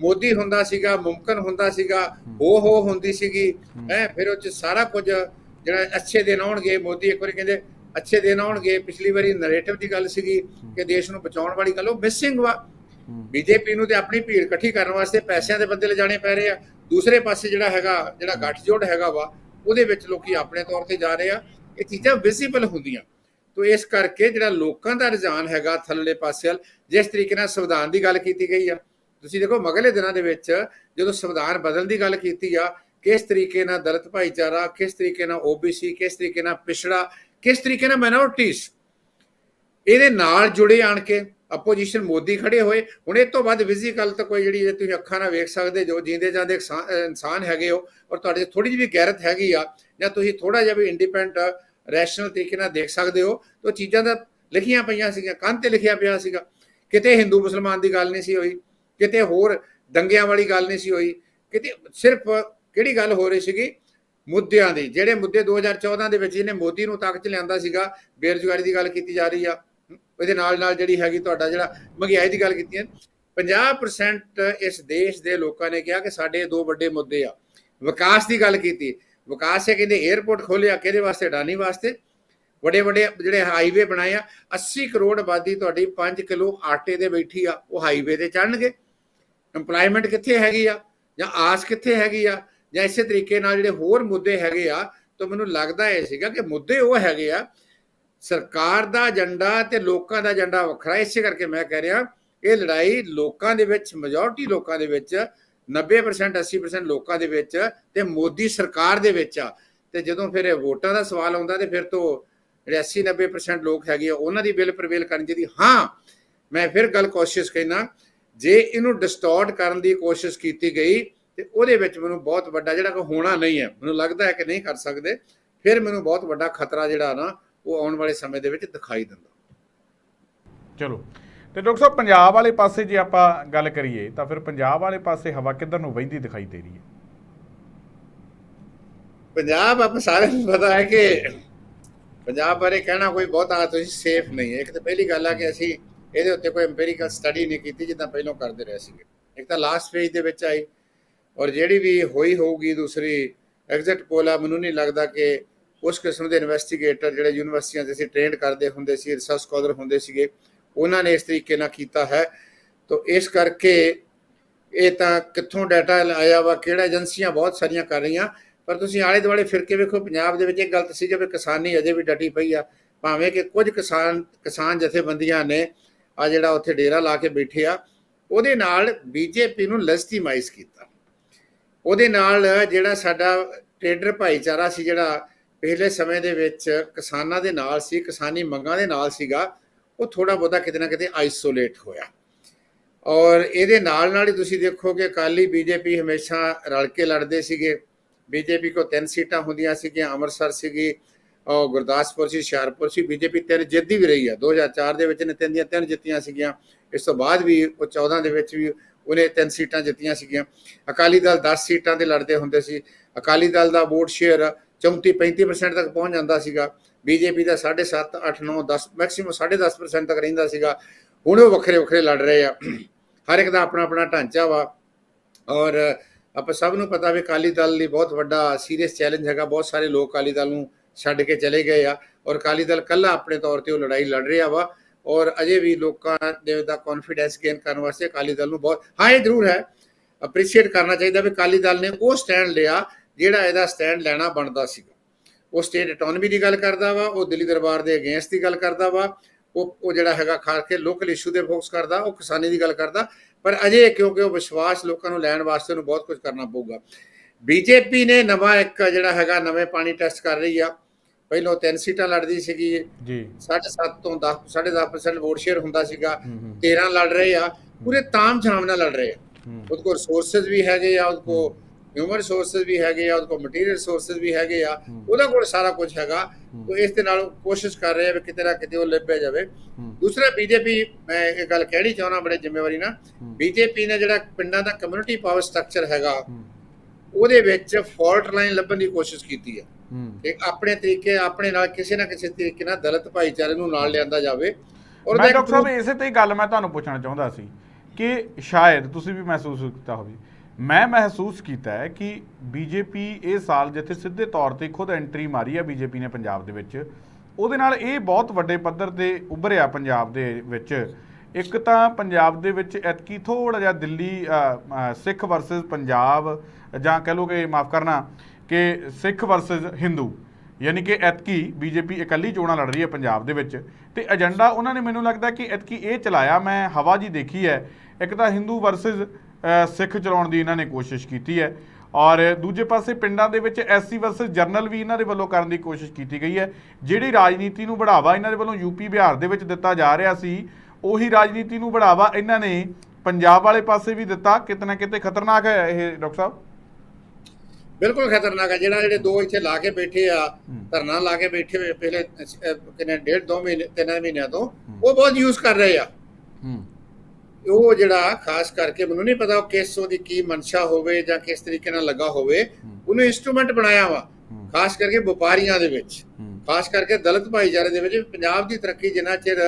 ਮੋਦੀ ਹੁੰਦਾ ਸੀਗਾ ਮੁਮਕਨ ਹੁੰਦਾ ਸੀਗਾ ਹੋ। ਹੋ ਹੁੰਦੀ ਸੀਗੀ। ਹੈ। ਫਿਰ ਉਹ ਚ ਸਾਰਾ ਕੁਝ ਜਿਹੜਾ ਅੱਛੇ ਦਿਨ ਆਉਣਗੇ ਮੋਦੀ ਇੱਕ ਵਾਰੀ ਕਹਿੰਦੇ ਅੱਛੇ ਦਿਨ ਆਉਣਗੇ ਪਿਛਲੀ ਵਾਰੀ ਨੈਰੇਟਿਵ ਦੀ ਗੱਲ ਸੀਗੀ ਕਿ ਦੇਸ਼ ਨੂੰ ਬਚਾਉਣ ਵਾਲੀ ਗੱਲ ਉਹ ਮਿਸਿੰਗ ਵਾ। ਬੀਜੇਪੀ ਨੂੰ ਤੇ ਆਪਣੀ ਭੀੜ ਇਕੱਠੀ ਕਰਨ ਵਾਸਤੇ ਪੈਸਿਆਂ ਦੇ ਬੰਦੇ ਲਿਜਾਣੇ ਪੈ ਰਹੇ ਆ। ਦੂਸਰੇ ਪਾਸੇ ਜਿਹੜਾ ਹੈਗਾ ਜਿਹੜਾ ਗੱਠਜੋੜ ਹੈਗਾ ਵਾ ਉਹਦੇ ਵਿੱਚ ਲੋਕੀ ਆਪਣੇ ਤੌਰ ਤੇ ਜਾ ਰਹੇ ਆ, ਇਹ ਚੀਜ਼ਾਂ ਵਿਜ਼ੀਬਲ ਹੁੰਦੀਆਂ। ਤੋ ਇਸ ਕਰਕੇ ਜਿਹੜਾ ਲੋਕਾਂ ਦਾ ਰੁਝਾਨ ਹੈਗਾ ਥੱਲੇ ਪਾਸੇ ਵੱਲ, ਜਿਸ ਤਰੀਕੇ ਨਾਲ ਸੰਵਿਧਾਨ ਦੀ ਗੱਲ ਕੀਤੀ ਗਈ ਆ, ਤੁਸੀਂ ਦੇਖੋ ਮਗਲੇ ਦਿਨਾਂ ਦੇ ਵਿੱਚ ਜਦੋਂ ਸੰਵਿਧਾਨ ਬਦਲਣ ਦੀ ਗੱਲ ਕੀਤੀ ਆ, ਕਿਸ ਤਰੀਕੇ ਨਾਲ ਦਲਿਤ ਭਾਈਚਾਰਾ, ਕਿਸ ਤਰੀਕੇ ਨਾਲ ਓਬੀਸੀ ਕਿਸ ਤਰੀਕੇ ਨਾਲ ਪਿਛੜਾ, ਕਿਸ ਤਰੀਕੇ ਨਾਲ ਮਾਈਨੋਰਟੀਜ਼ ਇਹਦੇ ਨਾਲ ਜੁੜੇ ਆਣ ਕੇ ਆਪੋਜੀਸ਼ਨ ਮੋਦੀ ਖੜੇ ਹੋਏ, ਹੁਣ ਇਹ ਤੋਂ ਵੱਧ ਫਿਜ਼ੀਕਲ ਤਾਂ ਕੋਈ ਜਿਹੜੀ ਤੁਸੀਂ ਅੱਖਾਂ ਨਾਲ ਵੇਖ ਸਕਦੇ ਜੋ ਜੀਂਦੇ ਜਾਂਦੇ ਇਨਸਾਨ- ਇਨਸਾਨ ਹੈਗੇ ਹੋ ਔਰ ਤੁਹਾਡੇ 'ਚ ਥੋੜੀ ਜਿਹੀ ਵੀ ਗੈਰਤ ਹੈਗੀ ਆ, ਜਾਂ ਤੁਸੀਂ ਥੋੜਾ ਜਿਹਾ ਵੀ ਇੰਡੀਪੈਂਡੈਂਟ ਰੈਸ਼ਨਲ ਤਰੀਕੇ ਨਾਲ ਦੇਖ ਸਕਦੇ ਹੋ, ਤਾਂ ਚੀਜ਼ਾਂ ਤਾਂ ਲਿਖੀਆਂ ਪਈਆਂ ਸੀਗੀਆਂ, ਕੰਨ ਤੇ ਲਿਖਿਆ ਪਿਆ ਸੀਗਾ। ਕਿਤੇ ਹਿੰਦੂ ਮੁਸਲਮਾਨ ਦੀ ਗੱਲ ਨਹੀਂ ਸੀ ਹੋਈ, ਕਿਤੇ ਹੋਰ ਦੰਗਿਆਂ ਵਾਲੀ ਗੱਲ ਨਹੀਂ ਸੀ ਹੋਈ, ਕਿਤੇ ਸਿਰਫ ਕਿਹੜੀ ਗੱਲ ਹੋ ਰਹੀ ਸੀਗੀ? ਮੁੱਦਿਆਂ ਦੀ, ਜਿਹੜੇ ਮੁੱਦੇ 2014 ਦੇ ਵਿੱਚ ਇਹਨੇ ਮੋਦੀ ਨੂੰ ਤਾਕਤ ਲਿਆਂਦਾ ਸੀਗਾ, ਬੇਰੁਜ਼ਗਾਰੀ ਦੀ ਗੱਲ ਕੀਤੀ ਜਾ ਰਹੀ ਆ ਇਹਦੇ ਨਾਲ ਨਾਲ ਜਿਹੜੀ ਹੈਗੀ ਤੁਹਾਡਾ ਜਿਹੜਾ ਮਹਿੰਗਾਈ ਦੀ ਗੱਲ ਕੀਤੀ ਹੈ 50% ਇਸ ਦੇਸ਼ ਦੇ ਲੋਕਾਂ ਨੇ ਕਿਹਾ ਕਿ ਸਾਡੇ ਦੋ ਵੱਡੇ ਮੁੱਦੇ ਆ। ਵਿਕਾਸ ਦੀ ਗੱਲ ਕੀਤੀ। ਵਿਕਾਸ ਹੈ ਕਹਿੰਦੇ 에어ਪੋਰਟ ਖੋਲਿਆ, ਕਿਹਦੇ ਵਾਸਤੇ? ਅਡਾਨੀ ਵਾਸਤੇ। ਵੱਡੇ ਵੱਡੇ ਜਿਹੜੇ ਹਾਈਵੇ ਬਣਾਏ ਆ 80 ਕਰੋੜ ਆਬਾਦੀ ਤੁਹਾਡੀ 5 ਕਿਲੋ ਆਟੇ ਦੇ ਬੈਠੀ ਆ, ਉਹ ਹਾਈਵੇ ਤੇ ਚੜਨਗੇ EMPLOYMENT ਕਿੱਥੇ ਹੈਗੀ ਆ? ਜਾਂ ਆਸ ਕਿੱਥੇ ਹੈਗੀ ਆ? ਜਾਂ ਇਸੇ ਤਰੀਕੇ ਨਾਲ ਜਿਹੜੇ ਹੋਰ ਮੁੱਦੇ ਹੈਗੇ ਆ, ਤਾਂ ਮੈਨੂੰ ਲੱਗਦਾ ਇਹ ਸੀਗਾ ਕਿ ਮੁੱਦੇ ਉਹ ਹੈਗੇ ਆ ਸਰਕਾਰ ਦਾ ਏਜੰਡਾ ਤੇ ਲੋਕਾਂ ਦਾ ਏਜੰਡਾ ਵੱਖਰਾ, ਇਸੇ ਕਰਕੇ ਮੈਂ ਕਹਿ ਰਿਹਾ, ਇਹ ਲੜਾਈ ਲੋਕਾਂ ਦੇ ਵਿੱਚ ਮੈਜੋਰਟੀ ਲੋਕਾਂ ਦੇ ਵਿੱਚ 90% 80% ਲੋਕਾਂ ਦੇ ਵਿੱਚ ਤੇ ਮੋਦੀ ਸਰਕਾਰ ਦੇ ਵਿੱਚ ਆ। ਤੇ ਜਦੋਂ ਫਿਰ ਵੋਟਾਂ ਦਾ ਸਵਾਲ ਆਉਂਦਾ ਤੇ ਫਿਰ ਤੋਂ ਜਿਹੜੇ 80 90% ਲੋਕ ਹੈਗੇ ਆ, ਉਹਨਾਂ ਦੀ ਬਿੱਲ ਪ੍ਰਵੇਲ ਕਰਨ ਜਿਹਦੀ ਹਾਂ, ਮੈਂ ਫਿਰ ਗੱਲ ਕੋਸ਼ਿਸ਼ ਕਹਿਣਾ ਜੇ ਇਹਨੂੰ ਡਿਸਟੋਰਟ ਕਰਨ ਦੀ ਕੋਸ਼ਿਸ਼ ਕੀਤੀ ਗਈ ਤੇ ਉਹਦੇ ਵਿੱਚ ਮੈਨੂੰ ਬਹੁਤ ਵੱਡਾ ਜਿਹੜਾ ਕਿ ਹੋਣਾ ਨਹੀਂ ਹੈ। ਮੈਨੂੰ ਲੱਗਦਾ ਹੈ ਕਿ ਨਹੀਂ ਕਰ ਸਕਦੇ। ਫਿਰ ਮੈਨੂੰ ਬਹੁਤ ਵੱਡਾ ਖਤਰਾ ਜਿਹੜਾ ਨਾ ਉਹ ਆਉਣ ਵਾਲੇ ਸਮੇਂ ਦੇ ਵਿੱਚ ਦਿਖਾਈ ਦਿੰਦਾ। ਚਲੋ। ਤੇ ਡਾਕਟਰ ਸਾਹਿਬ ਪੰਜਾਬ ਵਾਲੇ ਪਾਸੇ ਜੇ ਆਪਾਂ ਗੱਲ ਕਰੀਏ ਤਾਂ ਫਿਰ ਪੰਜਾਬ ਵਾਲੇ ਪਾਸੇ ਹਵਾ ਕਿੱਧਰ ਨੂੰ ਵਹਿੰਦੀ ਦਿਖਾਈ ਦੇ ਰਹੀ ਹੈ? ਪੰਜਾਬ ਆਪ ਸਾਰਿਆਂ ਨੂੰ ਪਤਾ ਹੈ ਕਿ ਪੰਜਾਬ ਬਾਰੇ ਕਹਿਣਾ ਕੋਈ ਬਹੁਤਾ ਤੁਸੀਂ ਸੇਫ ਨਹੀਂ ਹੈ। ਇੱਕ ਤਾਂ ਪਹਿਲੀ ਗੱਲ ਆ ਕਿ ਅਸੀਂ ਇਹਦੇ ਉੱਤੇ ਕੋਈ ਐਮਪੀਰੀਕਲ ਸਟੱਡੀ ਨਹੀਂ ਕੀਤੀ ਜਿੱਦਾਂ ਪਹਿਲਾਂ ਕਰਦੇ ਰਹੇ ਸੀਗੇ। ਇੱਕ ਤਾਂ ਲਾਸਟ ਫੇਜ਼ ਦੇ ਵਿੱਚ ਆਈ ਔਰ ਜਿਹੜੀ ਵੀ ਹੋਈ ਹੋਊਗੀ ਦੂਸਰੀ ਐਗਜ਼ਿਟ ਪੋਲ ਆ ਮੈਨੂੰ ਨਹੀਂ ਲੱਗਦਾ ਕਿ ਉਸ ਕਿਸਮ ਦੇ ਇਨਵੈਸਟੀਗੇਟਰ ਜਿਹੜੇ ਯੂਨੀਵਰਸਿਟੀਆਂ 'ਚ ਅਸੀਂ ਟ੍ਰੇਨਡ ਕਰਦੇ ਹੁੰਦੇ ਸੀ ਰਿਸਰਚ ਸਕਾਲਰ ਹੁੰਦੇ ਸੀਗੇ, ਉਹਨਾਂ ਨੇ ਇਸ ਤਰੀਕੇ ਨਾਲ ਕੀਤਾ ਹੈ। ਤਾਂ ਇਸ ਕਰਕੇ ਇਹ ਤਾਂ ਕਿੱਥੋਂ ਡਾਟਾ ਆਇਆ ਵਾ, ਕਿਹੜਾ ਏਜੰਸੀਆਂ ਬਹੁਤ ਸਾਰੀਆਂ ਕਰ ਰਹੀਆਂ। ਪਰ ਤੁਸੀਂ ਆਲੇ ਦੁਆਲੇ ਫਿਰ ਕੇ ਵੇਖੋ, ਪੰਜਾਬ ਦੇ ਵਿੱਚ ਇਹ ਗਲਤ ਸੀ ਕਿ ਕਿਸਾਨੀ ਅਜੇ ਵੀ ਡਟੀ ਪਈ ਆ। ਭਾਵੇਂ ਕਿ ਕੁਝ ਕਿਸਾਨ ਕਿਸਾਨ ਜਥੇਬੰਦੀਆਂ ਨੇ ਆ ਜਿਹੜਾ ਉੱਥੇ ਡੇਰਾ ਲਾ ਕੇ ਬੈਠੇ ਆ, ਉਹਦੇ ਨਾਲ ਬੀਜੇਪੀ ਨੂੰ ਲੈਜੀਟਿਮਾਈਜ਼ ਕੀਤਾ। ਉਹਦੇ ਨਾਲ ਜਿਹੜਾ ਸਾਡਾ ਟ੍ਰੇਡਰ ਭਾਈਚਾਰਾ ਸੀ, ਜਿਹੜਾ ਪਿਛਲੇ ਸਮੇਂ ਦੇ ਵਿੱਚ ਕਿਸਾਨਾਂ ਦੇ ਨਾਲ ਸੀ, ਕਿਸਾਨੀ ਮੰਗਾਂ ਦੇ ਨਾਲ ਸੀਗਾ, ਉਹ ਥੋੜਾ ਬਹੁਤਾ ਕਿਤੇ ਨਾ ਕਿਤੇ ਆਈਸੋਲੇਟ ਹੋਇਆ। ਔਰ ਇਹਦੇ ਨਾਲ ਨਾਲ ਹੀ ਤੁਸੀਂ ਦੇਖੋ ਕਿ ਅਕਾਲੀ ਬੀਜੇਪੀ ਹਮੇਸ਼ਾ ਰਲ ਕੇ ਲੜਦੇ ਸੀਗੇ। ਬੀਜੇਪੀ ਕੋ ਤਿੰਨ ਸੀਟਾਂ ਹੁੰਦੀਆਂ ਸੀਗੀਆਂ, ਅੰਮ੍ਰਿਤਸਰ ਸੀਗੀ ਔਰ ਗੁਰਦਾਸਪੁਰ ਸੀ, ਹੁਸ਼ਿਆਰਪੁਰ ਸੀ, ਬੀਜੇਪੀ ਤਿੰਨ ਜਿੱਤਦੀ ਵੀ ਰਹੀ ਆ। 2004 ਦੇ ਵਿੱਚ ਨੇ ਤਿੰਨ ਦੀਆਂ ਤਿੰਨ ਜਿੱਤੀਆਂ ਸੀਗੀਆਂ। ਇਸ ਤੋਂ ਬਾਅਦ ਵੀ ਉਹ 14 ਦੇ ਵਿੱਚ ਵੀ ਉਹਨੇ ਤਿੰਨ ਸੀਟਾਂ ਜਿੱਤੀਆਂ ਸੀਗੀਆਂ। ਅਕਾਲੀ ਦਲ 10 ਸੀਟਾਂ ਤੇ ਲੜਦੇ ਹੁੰਦੇ ਸੀ। ਅਕਾਲੀ ਦਲ ਦਾ ਵੋਟ ਸ਼ੇਅਰ 34 35% ਤੱਕ ਪਹੁੰਚ ਜਾਂਦਾ ਸੀਗਾ। ਬੀਜੇਪੀ ਦਾ 7.5 8 9 10 ਮੈਕਸਿਮਮ 10.5% ਤੱਕ ਰਹਿੰਦਾ ਸੀਗਾ। ਹੁਣ ਉਹ ਵੱਖਰੇ ਵੱਖਰੇ ਲੜ ਰਹੇ ਆ। ਹਰ ਇੱਕ ਦਾ ਆਪਣਾ ਆਪਣਾ ਢਾਂਚਾ ਵਾ। ਔਰ ਆਪਾਂ ਸਭ ਨੂੰ ਪਤਾ ਵੀ ਅਕਾਲੀ ਦਲ ਲਈ ਬਹੁਤ ਵੱਡਾ ਸੀਰੀਅਸ ਚੈਲੰਜ ਹੈਗਾ। ਬਹੁਤ ਸਾਰੇ ਲੋਕ ਅਕਾਲੀ ਦਲ ਨੂੰ ਛੱਡ ਕੇ ਚਲੇ ਗਏ ਆ। ਔਰ ਅਕਾਲੀ ਦਲ ਕੱਲਾ ਆਪਣੇ ਤੌਰ ਤੇ ਉਹ ਲੜਾਈ ਲੜ ਰਿਹਾ ਵਾ। ਔਰ ਅਜੇ ਵੀ ਲੋਕਾਂ ਦੇ ਦਾ ਕੌਨਫੀਡੈਂਸ ਗੇਨ ਕਰਨ ਵਾਸਤੇ ਅਕਾਲੀ ਦਲ ਨੂੰ ਬਹੁਤ ਹਾਂ, ਇਹ ਜ਼ਰੂਰ ਹੈ। ਅਪਰੀਸ਼ੀਏਟ ਕਰਨਾ ਚਾਹੀਦਾ ਵੀ ਅਕਾਲੀ ਦਲ ਨੇ ਉਹ ਸਟੈਂਡ ਲਿਆ ਜਿਹੜਾ ਇਹਦਾ ਸਟੈਂਡ ਲੈਣਾ ਬਣਦਾ ਸੀਗਾ। ਉਹ ਸਟੇਟ ਆਟੋਨਮੀ ਦੀ ਗੱਲ ਕਰਦਾ ਵਾ ਉਹ ਦਿੱਲੀ ਦਰਬਾਰ ਦੇ ਅਗੇਂਸਟ ਦੀ ਗੱਲ ਕਰਦਾ ਵਾ ਉਹ ਉਹ ਜਿਹੜਾ ਹੈਗਾ ਖਾਸ ਕੇ ਲੋਕਲ ਇਸ਼ੂ ਦੇ ਫੋਕਸ ਕਰਦਾ ਉਹ ਕਿਸਾਨੀ ਦੀ ਗੱਲ ਕਰਦਾ। ਪਰ ਅਜੇ ਕਿਉਂਕਿ ਉਹ ਵਿਸ਼ਵਾਸ ਲੋਕਾਂ ਨੂੰ ਲੈਣ ਵਾਸਤੇ ਉਹਨੂੰ ਬਹੁਤ ਕੁਝ ਕਰਨਾ ਪਊਗਾ। ਬੀਜੇਪੀ ਨੇ ਨਵਾਂ ਇੱਕ ਜਿਹੜਾ ਹੈਗਾ ਨਵੇਂ ਪਾਣੀ ਟੈਸਟ ਕਰ ਰਹੀ ਆ। ਪਹਿਲਾਂ ਤਿੰਨ ਸੀਟਾਂ ਲੜਦੀ ਸੀਗੀ। ਜੀ। 7.5 ਤੋਂ 10 10.5% ਵੋਟ ਸ਼ੇਅਰ ਹੁੰਦਾ ਸੀਗਾ। ਹੂੰ ਹੂੰ। 13 ਲੜ ਰਹੇ ਆ। ਪੂਰੇ ਤਾਮ ਝਾਮ ਨਾਲ ਲੜ ਰਹੇ ਆ। ਉਹਦੇ ਕੋਲ ਰਿਸੋਰਸਸ ਵੀ ਹੈਗੇ ਆ ਉਹਦੇ ਕੋਲ ਹਿਊਮਨ ਰਿਸੋਰਸਸ ਵੀ ਹੈਗੇ ਆ ਉਹਦੇ ਕੋਲ ਮਟੀਰੀਅਲ ਰਿਸੋਰਸਸ ਵੀ ਹੈਗੇ ਆ। ਉਹਦਾ ਕੋਲ ਸਾਰਾ ਕੁਝ ਹੈਗਾ। ਤੋ ਇਸ ਦੇ ਨਾਲ ਕੋਸ਼ਿਸ਼ ਕਰ ਰਹੇ ਆ ਵੀ ਕਿਤੇ ਨਾ ਕਿਤੇ ਉਹ ਲੱਭਿਆ ਜਾਵੇ। ਦੂਸਰਾ ਬੀਜੇਪੀ ਮੈਂ ਇਹ ਗੱਲ ਕਹਿਣੀ ਚਾਹੁੰਦਾ ਬੜੇ ਜ਼ਿੰਮੇਵਾਰੀ ਨਾਲ। ਬੀਜੇਪੀ ਨੇ ਜਿਹੜਾ ਪਿੰਡਾਂ ਦਾ ਕਮਿਊਨਿਟੀ ਪਾਵਰ ਸਟਰਕਚਰ ਹੈਗਾ ਉਹਦੇ ਵਿੱਚ ਫਾਲਟ ਲਾਈਨ ਲੱਭਣ ਦੀ ਕੋਸ਼ਿਸ਼ ਕੀਤੀ ਹੈ ਹੂੰ। ਕਿ ਆਪਣੇ ਤਰੀਕੇ ਆਪਣੇ ਨਾਲ ਕਿਸੇ ਨਾ ਕਿਸੇ ਤਰੀਕੇ ਨਾਲ ਦਲਿਤ ਭਾਈਚਾਰੇ ਨੂੰ ਨਾਲ ਲਿਆਂਦਾ ਜਾਵੇ। ਔਰ ਮੈਂ ਡਾਕਟਰ ਸਾਹਿਬ ਇਸੇ ਤੇ ਹੀ ਗੱਲ ਮੈਂ ਤੁਹਾਨੂੰ ਪੁੱਛਣਾ ਚਾਹੁੰਦਾ ਸੀ ਕਿ ਸ਼ਾਇਦ ਤੁਸੀਂ ਵੀ ਮਹਿਸੂਸ ਕੀਤਾ ਹੋਵੇ ਮੈਂ ਮਹਿਸੂਸ ਕੀਤਾ ਹੈ ਕਿ ਬੀਜੇਪੀ ਇਹ ਸਾਲ ਜਿੱਥੇ ਸਿੱਧੇ ਤੌਰ ਤੇ ਖੁਦ ਐਂਟਰੀ ਮਾਰੀ ਹੈ ਬੀਜੇਪੀ ਨੇ ਪੰਜਾਬ ਦੇ ਵਿੱਚ, ਉਹਦੇ ਨਾਲ ਇਹ ਬਹੁਤ ਵੱਡੇ ਪੱਧਰ ਤੇ ਉੱਭਰਿਆ ਪੰਜਾਬ ਦੇ ਵਿੱਚ। ਇੱਕ ਤਾਂ ਪੰਜਾਬ ਦੇ ਵਿੱਚ ਐਤਕੀ ਥੋੜਾ ਜਿਹਾ ਦਿੱਲੀ ਸਿੱਖ ਵਰਸਸ ਪੰਜਾਬ, ਜਾਂ ਕਹ ਲਓ ਕਿ ਮਾਫ ਕਰਨਾ ਕਿ ਸਿੱਖ ਵਰਸਸ ਹਿੰਦੂ। ਯਾਨੀ ਕਿ ਐਤਕੀ ਬੀਜੇਪੀ ਇਕੱਲੀ ਚੋਣਾਂ ਲੜ ਰਹੀ ਹੈ ਪੰਜਾਬ ਦੇ ਵਿੱਚ। ਤੇ ਏਜੰਡਾ ਉਹਨਾਂ ਨੇ ਮੈਨੂੰ ਲੱਗਦਾ ਕਿ ਐਤਕੀ ਇਹ ਚਲਾਇਆ, ਮੈਂ ਹਵਾ ਜੀ ਦੇਖੀ ਹੈ। ਇੱਕ ਤਾਂ ਹਿੰਦੂ ਵਰਸਸ ਸਿੱਖ ਚਲਾਉਣ ਦੀ ਇਹਨਾਂ ਨੇ ਕੋਸ਼ਿਸ਼ ਕੀਤੀ ਹੈ। ਔਰ ਦੂਜੇ ਪਾਸੇ ਪਿੰਡਾਂ ਦੇ ਵਿੱਚ ਐਸਸੀ ਵਰਸਸ ਜਰਨਲ ਵੀ ਇਹਨਾਂ ਦੇ ਵੱਲੋਂ ਕਰਨ ਦੀ ਕੋਸ਼ਿਸ਼ ਕੀਤੀ ਗਈ ਹੈ। ਜਿਹੜੀ ਰਾਜਨੀਤੀ ਨੂੰ ਬੜਾਵਾ ਇਹਨਾਂ ਦੇ ਵੱਲੋਂ ਯੂਪੀ ਬਿਹਾਰ ਦੇ ਵਿੱਚ ਦਿੱਤਾ ਜਾ ਰਿਹਾ ਸੀ ਉਹੀ ਰਾਜਨੀਤੀ ਨੂੰ ਬੜਾਵਾ ਇਹਨਾਂ ਨੇ ਪੰਜਾਬ ਵਾਲੇ ਪਾਸੇ ਵੀ ਦਿੱਤਾ। ਕਿਤੇ ਨਾ ਕਿਤੇ ਖਤਰਨਾਕ ਹੈ ਇਹ ਡਾਕਟਰ ਸਾਹਿਬ? ਬਿਲਕੁਲ ਖਤਰਨਾਕ ਹੈ। ਜਿਹੜਾ ਜਿਹੜੇ ਦੋ ਇੱਥੇ ਲਾ ਕੇ ਬੈਠੇ ਆ ਧਰਨਾ ਲਾ ਕੇ ਬੈਠੇ ਹੋਏ ਪਹਿਲੇ ਕਿੰਨੇ ਡੇਢ ਦੋ ਮਹੀਨੇ ਤਿੰਨ ਮਹੀਨਿਆਂ ਤੋਂ ਉਹ ਬਹੁਤ ਯੂਜ਼ ਕਰ ਰਹੇ ਆ। ਉਹ ਜਿਹੜਾ ਖਾਸ ਕਰਕੇ ਮੈਨੂੰ ਨਹੀਂ ਪਤਾ ਉਹ ਕਿਸ ਉਹਦੀ ਕੀ ਮਨਸ਼ਾ ਹੋਵੇ ਜਾਂ ਕਿਸ ਤਰੀਕੇ ਨਾਲ ਲੱਗਾ ਹੋਵੇ ਉਹਨੂੰ ਇਨਸਟਰੂਮੈਂਟ ਬਣਾਇਆ ਵਾ ਖਾਸ ਕਰਕੇ ਵਪਾਰੀਆਂ ਦੇ ਵਿੱਚ। ਖਾਸ ਕਰਕੇ ਦਲਿਤ ਭਾਈਚਾਰੇ ਦੇ ਵਿੱਚ ਪੰਜਾਬ ਦੀ ਤਰੱਕੀ ਜਿੰਨਾ ਚਿਰ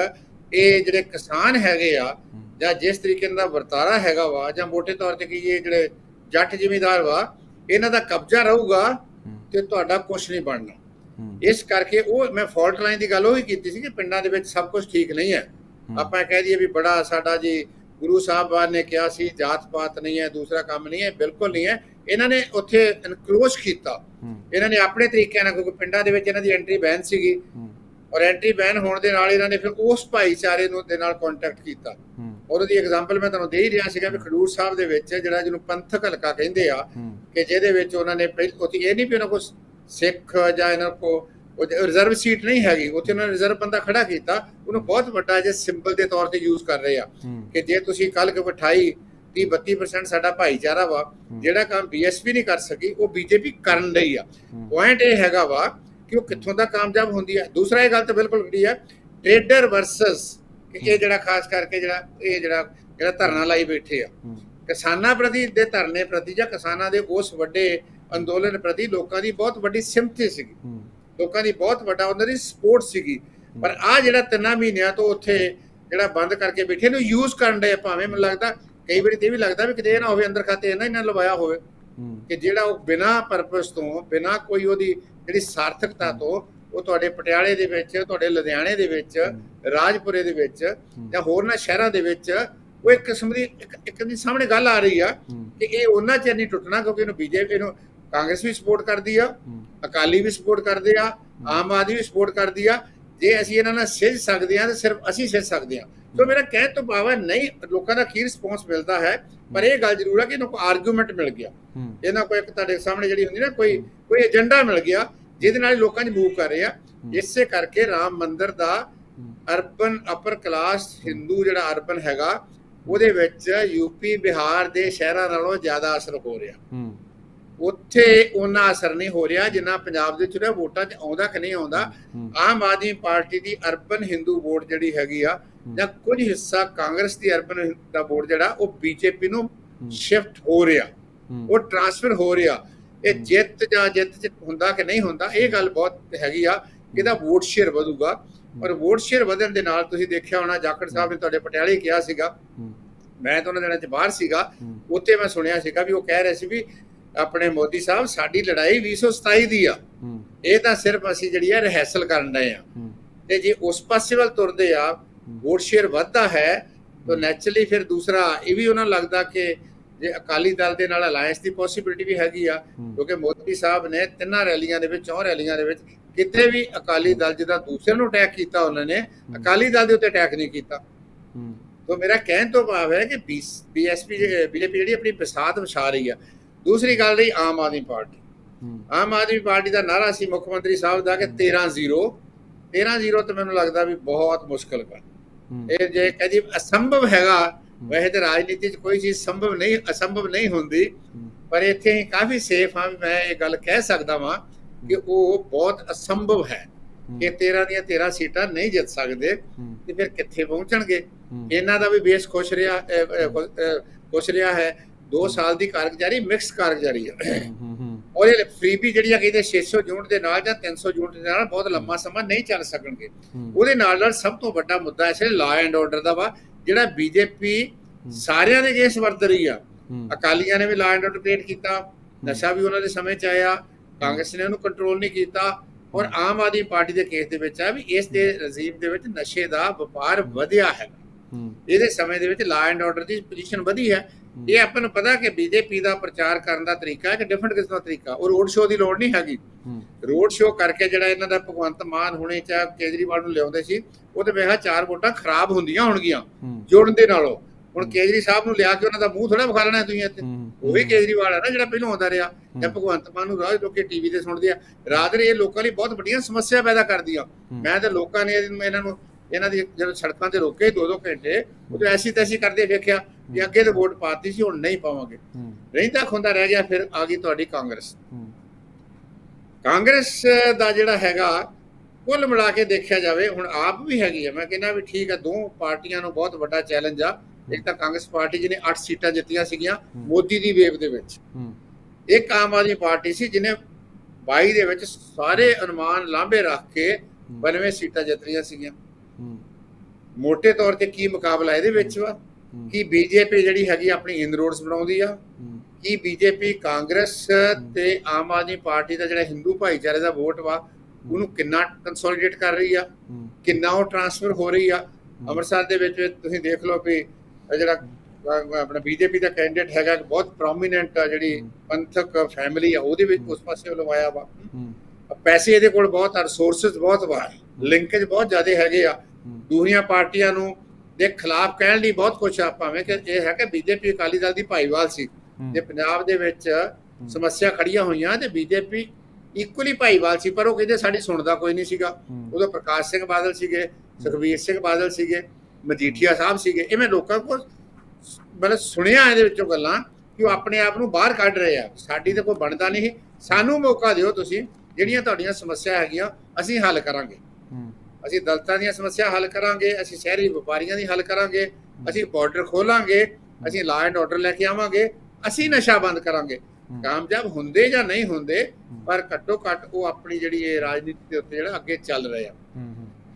ਇਹ ਜਿਹੜੇ ਕਿਸਾਨ ਹੈਗੇ ਆ ਜਾਂ ਜਿਸ ਤਰੀਕੇ ਨਾਲ ਵਰਤਾਰਾ ਹੈਗਾ ਵਾ ਜਾਂ ਮੋٹے ਤੌਰ ਤੇ ਕਹੀਏ ਜਿਹੜੇ ਜੱਟ ਜ਼ਿਮੀਂਦਾਰ ਵਾ ਇਹਨਾਂ ਦਾ ਕਬਜ਼ਾ ਰਹੂਗਾ ਤੇ ਤੁਹਾਡਾ ਕੁਝ ਨਹੀਂ ਬਣਨਾ। ਇਸ ਕਰਕੇ ਉਹ ਮੈਂ ਫਾਲਟ ਲਾਈਨ ਦੀ ਗੱਲ ਉਹ ਹੀ ਕੀਤੀ ਸੀ ਕਿ ਪਿੰਡਾਂ ਦੇ ਵਿੱਚ ਸਭ ਕੁਝ ਠੀਕ ਨਹੀਂ ਹੈ। ਆਪਾਂ ਕਹਿ ਦਈਏ ਵੀ ਬੜਾ ਸਾਡਾ ਜੀ ਗੁਰੂ ਸਾਹਿਬਾਨ ਨੇ ਕਿਹਾ ਸੀ ਜਾਤ ਪਾਤ ਨਹੀਂ ਹੈ ਦੂਸਰਾ ਕੰਮ ਨਹੀਂ ਹੈ ਬਿਲਕੁਲ ਨਹੀਂ ਹੈ। ਇਹਨਾਂ ਨੇ ਉੱਥੇ ਇਨਕਰੋਚ ਕੀਤਾ। ਇਹਨਾਂ ਨੇ ਆਪਣੇ ਤਰੀਕਿਆਂ ਨਾਲ ਕਿਉਂਕਿ ਪਿੰਡਾਂ ਦੇ ਵਿੱਚ ਇਹਨਾਂ ਦੀ ਐਂਟਰੀ ਬੈਨ ਸੀਗੀ। ਔਰ ਐਂਟਰੀ ਬੈਨ ਹੋਣ ਦੇ ਨਾਲ ਇਹਨਾਂ ਨੇ ਫਿਰ ਉਸ ਭਾਈਚਾਰੇ ਨੂੰ ਦੇ ਨਾਲ ਕੰਟੈਕਟ ਕੀਤਾ। ਔਰ ਉਹਦੀ ਐਗਜ਼ਾਮਪਲ ਮੈਂ ਤੁਹਾਨੂੰ ਦੇ ਹੀ ਰਿਹਾ ਸੀਗਾ ਵੀ ਖਡੂਰ ਸਾਹਿਬ ਦੇ ਵਿੱਚ ਜਿਹੜਾ ਜਿਹਨੂੰ ਪੰਥਕ ਹਲਕਾ ਕਹਿੰਦੇ ਆ ਕਿ ਜਿਹਦੇ ਵਿੱਚ ਉਹਨਾਂ ਨੇ ਪਹਿਲ ਉੱਥੇ ਇਹ ਨਹੀਂ ਵੀ ਉਹਨਾਂ ਕੋਲ ਸਿੱਖ ਜਾਂ ਇਹਨਾਂ ਕੋ ਰਿਜ਼ਰਵ ਸੀਟ ਨਹੀਂ ਹੈਗੀ ਉੱਥੇ ਉਹਨਾਂ ਨੇ ਰਿਜ਼ਰਵ ਬੰਦਾ ਖੜਾ ਕੀਤਾ ਉਹਨੂੰ ਬਹੁਤ ਵੱਡਾ ਜੇ ਸਿੰਬਲ ਦੇ ਤੌਰ ਤੇ ਯੂਜ਼ ਕਰ ਰਹੇ ਆ ਕਿ ਜੇ ਤੁਸੀਂ ਕੱਲ ਕਿ 28 30 32% ਸਾਡਾ ਭਾਈਚਾਰਾ ਵਾ ਜਿਹੜਾ ਕੰਮ ਬੀਐਸਪੀ ਨਹੀਂ ਕਰ ਸਕੀ ਉਹ ਬੀਜੇਪੀ ਕਰਨ ਲਈ ਆ। ਪੁਆਇੰਟ ਇਹ ਹੈਗਾ ਵਾ ਕਿ ਉਹ ਕਿੱਥੋਂ ਦਾ ਕਾਮਯਾਬ ਹੁੰਦੀ ਹੈ ਦੂਸਰਾ ਇਹ ਗੱਲ ਤਾਂ ਬਿਲਕੁਲ ਜਿਹੜੀ ਹੈ ਟ੍ਰੇਡਰ ਵਰਸਸ ਇਹ ਜਿਹੜਾ ਖਾਸ ਕਰਕੇ ਜਿਹੜਾ ਇਹ ਜਿਹੜਾ ਜਿਹੜਾ ਧਰਨਾ ਲਾਈ ਬੈਠੇ ਆ। ਕਿਸਾਨਾਂ ਪ੍ਰਤੀ ਦੇ ਧਰਨੇ ਪ੍ਰਤੀ ਜਾਂ ਕਿਸਾਨਾਂ ਦੇ ਉਸ ਵੱਡੇ ਅੰਦੋਲਨ ਪ੍ਰਤੀ ਲੋਕਾਂ ਦੀ ਬਹੁਤ ਵੱਡੀ ਸਿੰਪਥੀ ਸੀਗੀ। ਲੋਕਾਂ ਦੀ ਬਹੁਤ ਵੱਡਾ ਉਹਨਾਂ ਦੀ ਸਪੋਰਟ ਸੀਗੀ। ਪਰ ਆ ਜਿਹੜਾ ਤਿੰਨਾਂ ਮਹੀਨਿਆਂ ਤੋਂ ਉੱਥੇ ਜਿਹੜਾ ਬੰਦ ਕਰਕੇ ਬੈਠੇ ਨੂੰ ਯੂਜ਼ ਕਰਨ ਦੇ ਭਾਵੇਂ ਮੈਨੂੰ ਲੱਗਦਾ ਕਈ ਵਾਰੀ ਤੇ ਇਹ ਵੀ ਲੱਗਦਾ ਵੀ ਕਿਤੇ ਇਹ ਨਾ ਹੋਵੇ ਅੰਦਰ ਖਾਤੇ ਇਹਨਾਂ ਇਹਨਾਂ ਲਵਾਇਆ ਹੋਵੇ। ਕਿ ਜਿਹੜਾ ਉਹ ਬਿਨਾ ਪਰਪਸ ਤੋਂ ਬਿਨਾ ਕੋਈ ਉਹਦੀ ਜਿਹੜੀ ਸਾਰਥਕਤਾ ਤੋਂ ਉਹ ਤੁਹਾਡੇ ਪਟਿਆਲੇ ਦੇ ਵਿੱਚ ਤੁਹਾਡੇ ਲੁਧਿਆਣੇ ਦੇ ਵਿੱਚ ਰਾਜਪੁਰੇ ਦੇ ਵਿੱਚ ਜਾਂ ਹੋਰਨਾਂ ਸ਼ਹਿਰਾਂ ਦੇ ਵਿੱਚ ਉਹ ਇੱਕ ਕਿਸਮ ਦੀ ਇੱਕ ਇੱਕ ਦੀ ਸਾਹਮਣੇ ਗੱਲ ਆ ਰਹੀ ਆ ਕਿ ਇਹ ਉਹਨਾਂ ਚਿਰ ਨਹੀਂ ਟੁੱਟਣਾ ਕਿਉਂਕਿ ਇਹਨੂੰ ਬੀਜੇਪੀ ਨੂੰ ਕਾਂਗਰਸ ਵੀ ਸਪੋਰਟ ਕਰਦੀ ਆ ਅਕਾਲੀ ਵੀ ਸਪੋਰਟ ਕਰਦੇ ਆ ਆਮ ਆਦਮੀ ਵੀ ਸਪੋਰਟ ਕਰਦੀ ਆ। ਜੇ ਅਸੀਂ ਇਹਨਾਂ ਨਾਲ ਸਿੱਝ ਸਕਦੇ ਆ ਤਾਂ ਸਿਰਫ ਅਸੀਂ ਸਿੱਝ ਸਕਦੇ ਆ ਸੋ ਮੇਰਾ ਕਹਿਣ ਤੋਂ ਹੈ ਨਹੀਂ ਲੋਕਾਂ ਦਾ ਕੀ ਰਿਸਪੌਂਸ ਮਿਲਦਾ ਹੈ ਪਰ ਇਹ ਗੱਲ ਜ਼ਰੂਰ ਹੈ ਕਿ ਇਹਨਾਂ ਕੋ ਆਰਗੂਮੈਂਟ ਮਿਲ ਗਿਆ। ਇਹਨਾਂ ਕੋ ਇੱਕ ਤੁਹਾਡੇ ਸਾਹਮਣੇ ਜਿਹੜੀ ਹੁੰਦੀ ਨਾ ਕੋਈ ਕੋਈ ਏਜੰਡਾ ਮਿਲ ਗਿਆ ਜਿਹਦੇ ਨਾਲ ਲੋਕਾਂ 'ਚ ਮੂਵ ਕਰ ਰਹੇ। ਆ ਇਸੇ ਕਰਕੇ ਰਾਮ ਮੰਦਿਰ ਦਾ ਅਰਬਨ ਅਪਰ ਕਲਾਸ ਹਿੰਦੂ ਜਿਹੜਾ ਅਰਬਨ ਹੈਗਾ ਉਹਦੇ ਵਿੱਚ ਯੂਪੀ ਬਿਹਾਰ ਦੇ ਸ਼ਹਿਰਾਂ ਨਾਲੋਂ ਜ਼ਿਆਦਾ ਅਸਰ ਹੋ ਰਿਹਾ। ਉੱਥੇ ਉਹਨਾਂ ਅਸਰ ਨਹੀਂ ਹੋ ਰਿਹਾ ਜਿੰਨਾ ਪੰਜਾਬ ਦੇ ਚੁਣਿਆ ਵੋਟਾਂ 'ਚ ਆਉਂਦਾ ਕਿ ਨਹੀਂ ਆਉਂਦਾ ਆਮ ਆਦਮੀ ਪਾਰਟੀ ਦੀ ਅਰਬਨ ਹਿੰਦੂ ਵੋਟ ਜਿਹੜੀ ਹੈਗੀ ਆ ਜਾਂ ਕੁਝ ਹਿੱਸਾ ਕਾਂਗਰਸ ਦੀ ਅਰਬਨ ਦਾ ਵੋਟ ਜਿਹੜਾ ਉਹ ਬੀਜੇਪੀ ਨੂੰ ਸ਼ਿਫਟ ਹੋ ਰਿਹਾ ਉਹ ਟ੍ਰਾਂਸਫਰ ਹੋ ਰਿਹਾ। ਇਹ ਜਿੱਤ ਜਾਂ ਜਿੱਤ ਚ ਹੁੰਦਾ ਕਿ ਨਹੀਂ ਹੁੰਦਾ ਇਹ ਗੱਲ ਬਹੁਤ ਹੈਗੀ ਆ ਇਹਦਾ ਵੋਟ ਸ਼ੇਅਰ ਵਧੂਗਾ। ਪਰ ਵੋਟ ਸ਼ੇਅਰ ਵਧਣ ਦੇ ਨਾਲ ਤੁਸੀਂ ਦੇਖਿਆ ਹੋਣਾ ਜਾਖੜ ਸਾਹਿਬ ਨੇ ਤੁਹਾਡੇ ਪਟਿਆਲੇ ਕਿਹਾ ਸੀਗਾ ਮੈਂ ਤਾਂ ਉਹਨਾਂ ਦਿਨਾਂ ਚ ਬਾਹਰ ਸੀਗਾ ਉੱਥੇ ਮੈਂ ਸੁਣਿਆ ਸੀਗਾ ਵੀ ਉਹ ਕਹਿ ਰਹੇ ਸੀ ਵੀ ਆਪਣੇ ਮੋਦੀ ਸਾਹਿਬ ਸਾਡੀ ਲੜਾਈ 2027 ਦੀ ਆ। ਇਹ ਤਾਂ ਸਿਰਫ ਅਸੀਂ ਜਿਹੜੀ ਆ ਰਿਹਰਸਲ ਕਰਨ ਡਏ ਆ। ਤੇ ਜੇ ਉਸ ਪਾਸੇ ਵੱਲ ਤੁਰਦੇ ਆ ਵੋਟ ਸ਼ੇਅਰ ਵੱਧਦਾ ਹੈ ਤਾਂ ਨੈਚੁਰਲੀ ਫਿਰ ਦੂਸਰਾ ਇਹ ਵੀ ਉਹਨਾਂ ਲੱਗਦਾ ਕਿ ਜੇ ਅਕਾਲੀ ਦਲ ਦੇ ਨਾਲ ਅਲਾਈਅੰਸ ਦੀ ਪੋਸਿਬਿਲਿਟੀ ਵੀ ਹੈਗੀ ਆ। ਕਿਉਂਕਿ ਮੋਦੀ ਸਾਹਿਬ ਨੇ ਤਿੰਨਾਂ ਰੈਲੀਆਂ ਦੇ ਵਿੱਚ ਚੌਂ ਰੈਲੀਆਂ ਦੇ ਵਿੱਚ ਕਿਤੇ ਵੀ ਅਕਾਲੀ ਦਲ ਜਿਹਦਾ ਦੂਸਰੇ ਨੂੰ ਅਟੈਕ ਕੀਤਾ ਉਹਨਾਂ ਨੇ ਅਕਾਲੀ ਦਲ ਦੇ ਉੱਤੇ ਅਟੈਕ ਨਹੀਂ ਕੀਤਾ। ਤੋਂ ਮੇਰਾ ਕਹਿਣ ਤੋਂ ਭਾਵ ਹੈ ਕਿ ਬੀਐਸਪੀ ਬੀਜੇਪੀ ਜਿਹੜੀ ਆਪਣੀ ਬਸਾਤ ਵਿਛਾ ਰਹੀ ਆ ਦੂਸਰੀ ਗੱਲ ਰਹੀ ਆਮ ਆਦਮੀ ਪਾਰਟੀ। ਆਮ ਆਦਮੀ ਪਾਰਟੀ ਦਾ ਨਾਰਾ ਸੀ ਮੁੱਖ ਮੰਤਰੀ ਸਾਹਿਬ ਦਾ ਕਿ 13-0 13-0 ਤੇ ਮੈਨੂੰ ਲੱਗਦਾ ਵੀ ਬਹੁਤ ਮੁਸ਼ਕਲ ਕਰ ਇਹ ਜੇ ਕਦੀ ਅਸੰਭਵ ਹੈਗਾ ਵੈਸੇ ਤੇ ਰਾਜਨੀਤੀ 'ਚ ਕੋਈ ਚੀਜ਼ ਸੰਭਵ ਨਹੀਂ ਅਸੰਭਵ ਨਹੀਂ ਹੁੰਦੀ। ਪਰ ਇੱਥੇ ਹੀ ਕਾਫੀ ਸੇਫ ਹਾਂ ਵੀ ਮੈਂ ਇਹ ਗੱਲ ਕਹਿ ਸਕਦਾ ਵਾਂ ਕਿ ਉਹ ਬਹੁਤ ਅਸੰਭਵ ਹੈ ਕਿ 13 ਦੀਆਂ 13 ਸੀਟਾਂ ਨਹੀਂ ਜਿੱਤ ਸਕਦੇ ਤੇ ਫਿਰ ਕਿੱਥੇ ਪਹੁੰਚਣਗੇ? ਇਹਨਾਂ ਦਾ ਵੀ ਬੇਸ ਖੁਸ਼ ਰਿਹਾ ਖੁਸ਼ ਰਿਹਾ ਹੈ 2 ਸਾਲ ਦੀ ਕਾਰਗੁਜ਼ਾਰੀ ਮਿਕਸ ਕਾਰਗੁਜ਼ਾਰੀ ਹੈ ਔਰ ਇਹ ਫਰੀਬੀ ਜਿਹੜੀਆਂ ਕਹਿੰਦੇ 600 ਯੂਨਿਟ ਦੇ ਨਾਲ ਜਾਂ 300 ਯੂਨਿਟ ਦੇ ਨਾਲ ਬਹੁਤ ਲੰਮਾ ਸਮਾਂ ਨਹੀਂ ਚੱਲ ਸਕਣਗੇ। ਉਹਦੇ ਨਾਲ ਨਾਲ ਸਭ ਤੋਂ ਵੱਡਾ ਮੁੱਦਾ ਇਸ ਵੇਲੇ ਲਾ ਐਂਡ ਆਰਡਰ ਦਾ ਵਾ ਜਿਹੜਾ ਬੀਜੇਪੀ ਸਾਰਿਆਂ ਦੇ ਅਗੇਂਸਟ ਵਰਤ ਰਹੀ ਆ। ਅਕਾਲੀਆਂ ਨੇ ਵੀ ਲਾ ਐਂਡ ਆਰਡਰ ਕ੍ਰੀਏਟ ਕੀਤਾ ਨਸ਼ਾ ਵੀ ਉਹਨਾਂ ਦੇ ਸਮੇਂ ਚ ਆਇਆ ਕਾਂਗਰਸ ਨੇ ਉਹਨੂੰ ਕੰਟਰੋਲ ਨਹੀਂ ਕੀਤਾ ਔਰ ਆਮ ਆਦਮੀ ਪਾਰਟੀ ਦੇ ਕੇਸ ਦੇ ਵਿੱਚ ਆ ਵੀ ਇਸ ਦੇ ਰਜ਼ੀਮ ਦੇ ਵਿੱਚ ਨਸ਼ੇ ਦਾ ਵਪਾਰ ਵਧਿਆ ਹੈ। ਹੂੰ। ਇਹਦੇ ਸਮੇਂ ਦੇ ਵਿੱਚ ਲਾ ਐਂਡ ਆਰਡਰ ਦੀ ਪੋਜੀਸ਼ਨ ਵਧੀ ਹੈ। ਇਹ ਆਪਾਂ ਨੂੰ ਪਤਾ ਕਿ ਬੀਜੇਪੀ ਦਾ ਪ੍ਰਚਾਰ ਕਰਨ ਦਾ ਤਰੀਕਾ ਹੈ ਕਿ ਡਿਫਰੈਂਟ ਕਿਸਮ ਦਾ ਤਰੀਕਾ। ਉਹ ਰੋਡ ਸ਼ੋਅ ਦੀ ਲੋੜ ਨਹੀਂ ਹੈਗੀ। ਹੂੰ। ਰੋਡ ਸ਼ੋਅ ਕਰਕੇ ਜਿਹੜਾ ਇਹਨਾਂ ਦਾ ਭਗਵੰਤ ਮਾਨ ਹੁਣੇ ਚਾਹ ਕੇਜਰੀਵਾਲ ਨੂੰ ਲਿਆਉਂਦੇ ਸੀ ਉਹ ਤੇ ਵੇਖਾ ਚਾਰ ਵੋਟਾਂ ਖਰਾਬ ਹੁੰਦੀਆਂ ਹੋਣਗੀਆਂ ਹੂੰ। ਜੋੜਨ ਦੇ ਨਾਲੋਂ। ਹੁਣ ਕੇਜਰੀ ਸਾਹਿਬ ਨੂੰ ਲਿਆ ਕੇ ਉਹਨਾਂ ਦਾ ਮੂੰਹ ਥੋੜਾ ਵਿਖਾ ਲੈਣਾ ਤੁਸੀਂ ਇੱਥੇ। ਹੂੰ, ਉਹ ਵੀ ਕੇਜਰੀਵਾਲ ਆ ਨਾ ਜਿਹੜਾ ਪਹਿਲਾਂ ਆਉਂਦਾ ਰਿਹਾ। ਜਾਂ ਭਗਵੰਤ ਮਾਨ ਨੂੰ ਰਾਜ ਲੋਕੇ ਟੀਵੀ ਤੇ ਸੁਣਦੇ ਆ। ਰਾਤ ਨੇ ਇਹ ਲੋਕਾਂ ਲਈ ਬਹੁਤ ਵੱਡੀਆਂ ਸਮੱਸਿਆ ਪੈਦਾ ਕਰਦੀਆਂ। ਮੈਂ ਤਾਂ ਲੋਕਾਂ ਨੇ ਇਹਨਾਂ ਨੂੰ ਇਹਨਾਂ ਦੀ ਜਦੋਂ ਸੜਕਾਂ ਤੇ ਰੋਕੇ ਦੋ ਦੋ ਘੰਟੇ ਉਹ ਤਾਂ ਐਸੀ ਤੈਸੀ ਕਰਦੇ ਵੇਖਿਆ। ਕਿ ਅੱਗੇ ਤਾਂ ਵੋਟ ਪਾਤੀ ਸੀ ਹੁਣ ਨਹੀਂ ਪਾਵਾਂਗੇ। ਰਹਿੰਦਾ ਖੁੰਦਾ ਰਹਿ ਗਿਆ ਫਿਰ ਆ ਗਈ ਤੁਹਾਡੀ ਕਾਂਗਰਸ। ਕਾਂਗਰਸ ਦਾ ਜਿਹੜਾ ਹੈਗਾ ਕੁੱਲ ਮਿਲਾ ਕੇ ਦੇਖਿਆ ਜਾਵੇ ਹੁਣ ਆਪ ਵੀ ਹੈਗੀ ਹੈ ਮੈਂ ਕਹਿੰਦਾ ਵੀ ਠੀਕ ਹੈ ਦੋ ਪਾਰਟੀਆਂ ਨੂੰ ਬਹੁਤ ਵੱਡਾ ਚੈਲੰਜ ਆ। ਇੱਕ ਤਾਂ ਕਾਂਗਰਸ ਪਾਰਟੀ ਜਿਹਨੇ 8 ਸੀਟਾਂ ਜਿੱਤੀਆਂ ਸੀਗੀਆਂ ਮੋਦੀ ਦੀ ਵੇਵ ਦੇ ਵਿੱਚ। ਇੱਕ ਆਮ ਆਦਮੀ ਪਾਰਟੀ ਸੀ ਜਿਹਨੇ 22 ਦੇ ਵਿੱਚ ਸਾਰੇ ਅਨੁਮਾਨ ਲਾਂਭੇ ਰੱਖ ਕੇ 92 ਸੀਟਾਂ ਜਿੱਤ ਰਹੀਆਂ ਸੀਗੀਆਂ। ਮੋٹے ਤੌਰ ਤੇ ਕੀ ਮੁਕਾਬਲਾ ਇਹਦੇ ਵਿੱਚ ਵਾ? ਕੀ ਬੀਜੇਪੀ ਜਿਹੜੀ ਹੈਗੀ ਆਪਣੀ ਇਨਰੋਡਸ ਬਣਾਉਂਦੀ ਆ? ਕੀ ਬੀਜੇਪੀ ਕਾਂਗਰਸ ਤੇ ਆਮ ਆਦਮੀ ਪਾਰਟੀ ਦਾ ਜਿਹੜਾ ਹਿੰਦੂ ਭਾਈਚਾਰੇ ਦਾ ਵੋਟ ਵਾ ਉਹਨੂੰ ਕਿੰਨਾ ਕੰਸੋਲੀਡੇਟ ਕਰ ਰਹੀ ਆ? ਕਿੰਨਾ ਉਹ ਟਰਾਂਸਫਰ ਹੋ ਰਹੀ ਆ? ਅੰਮ੍ਰਿਤਸਰ ਦੇ ਵਿੱਚ ਤੁਸੀਂ ਦੇਖ ਲਓ ਵੀ ਜਿਹੜਾ ਆਪਣਾ ਬੀਜੇਪੀ ਦਾ ਕੈਂਡੀਡੇਟ ਹੈਗਾ ਬਹੁਤ ਪ੍ਰੋਮੀਨੈਂਟ ਆ ਜਿਹੜੀ ਪੰਥਕ ਫੈਮਿਲੀ ਆ ਉਹਦੇ ਵਿੱਚ ਉਸ ਪਾਸੇ ਲਵਾਇਆ ਵਾ। ਹੂੰ, ਪੈਸੇ ਇਹਦੇ ਕੋਲ ਬਹੁਤ ਆ ਰਿਸੋਰਸਸ ਬਹੁਤ ਵਾ ਲਿੰਕੇਜ ਬਹੁਤ ਜ਼ਿਆਦਾ ਹੈਗੇ ਆ। ਦੂਰੀਆਂ ਪਾਰਟੀਆਂ ਨੂੰ ਦੇ ਖਿਲਾਫ ਕਹਿਣ ਲਈ ਬਹੁਤ ਕੁਝ ਆ ਭਾਵੇਂ ਕਿ ਇਹ ਹੈ ਕਿ ਬੀਜੇਪੀ ਅਕਾਲੀ ਦਲ ਦੀ ਭਾਈਵਾਲ ਸੀ। ਜੇ ਪੰਜਾਬ ਦੇ ਵਿੱਚ ਸਮੱਸਿਆ ਖੜੀਆਂ ਹੋਈਆਂ ਤੇ ਬੀਜੇਪੀ ਇਕੁਅਲੀ ਭਾਈਵਾਲ ਸੀ ਪਰ ਉਹ ਕਹਿੰਦੇ ਸਾਡੀ ਸੁਣਦਾ ਕੋਈ ਨਹੀਂ ਸੀਗਾ। ਉਦੋਂ ਪ੍ਰਕਾਸ਼ ਸਿੰਘ ਬਾਦਲ ਸੀਗੇ ਸੁਖਬੀਰ ਸਿੰਘ ਬਾਦਲ ਸੀਗੇ ਮਜੀਠੀਆ ਸਾਹਿਬ ਸੀਗੇ। ਇਹ ਮੈਂ ਲੋਕਾਂ ਕੋਲ ਮਤਲਬ ਸੁਣਿਆ ਇਹਦੇ ਵਿੱਚੋਂ ਗੱਲਾਂ ਕਿ ਉਹ ਆਪਣੇ ਆਪ ਨੂੰ ਬਾਹਰ ਕੱਢ ਰਹੇ ਆ। ਸਾਡੀ ਤੇ ਕੋਈ ਬਣਦਾ ਨਹੀਂ ਸਾਨੂੰ ਮੌਕਾ ਦਿਓ ਤੁਸੀਂ ਜਿਹੜੀਆਂ ਤੁਹਾਡੀਆਂ ਸਮੱਸਿਆ ਹੈਗੀਆਂ ਅਸੀਂ ਹੱਲ ਕਰਾਂਗੇ। ਅਸੀਂ ਦਲਤਾਂ ਦੀਆਂ ਸਮੱਸਿਆ ਹੱਲ ਕਰਾਂਗੇ ਅਸੀਂ ਸ਼ਹਿਰੀ ਵਪਾਰੀਆਂ ਦੀ ਹੱਲ ਕਰਾਂਗੇ ਅਸੀਂ ਬਾਰਡਰ ਖੋਲਾਂਗੇ ਅਸੀਂ ਲਾਅ ਐਂਡ ਆਰਡਰ ਲੈ ਕੇ ਆਵਾਂਗੇ ਅਸੀਂ ਨਸ਼ਾ ਬੰਦ ਕਰਾਂਗੇ। ਕਾਮਯਾਬ ਹੁੰਦੇ ਜਾਂ ਨਹੀਂ ਹੁੰਦੇ ਪਰ ਘੱਟੋ ਘੱਟ ਉਹ ਆਪਣੀ ਜਿਹੜੀ ਇਹ ਰਾਜਨੀਤੀ ਦੇ ਉੱਤੇ ਜਿਹੜਾ ਅੱਗੇ ਚੱਲ ਰਹੇ ਆ।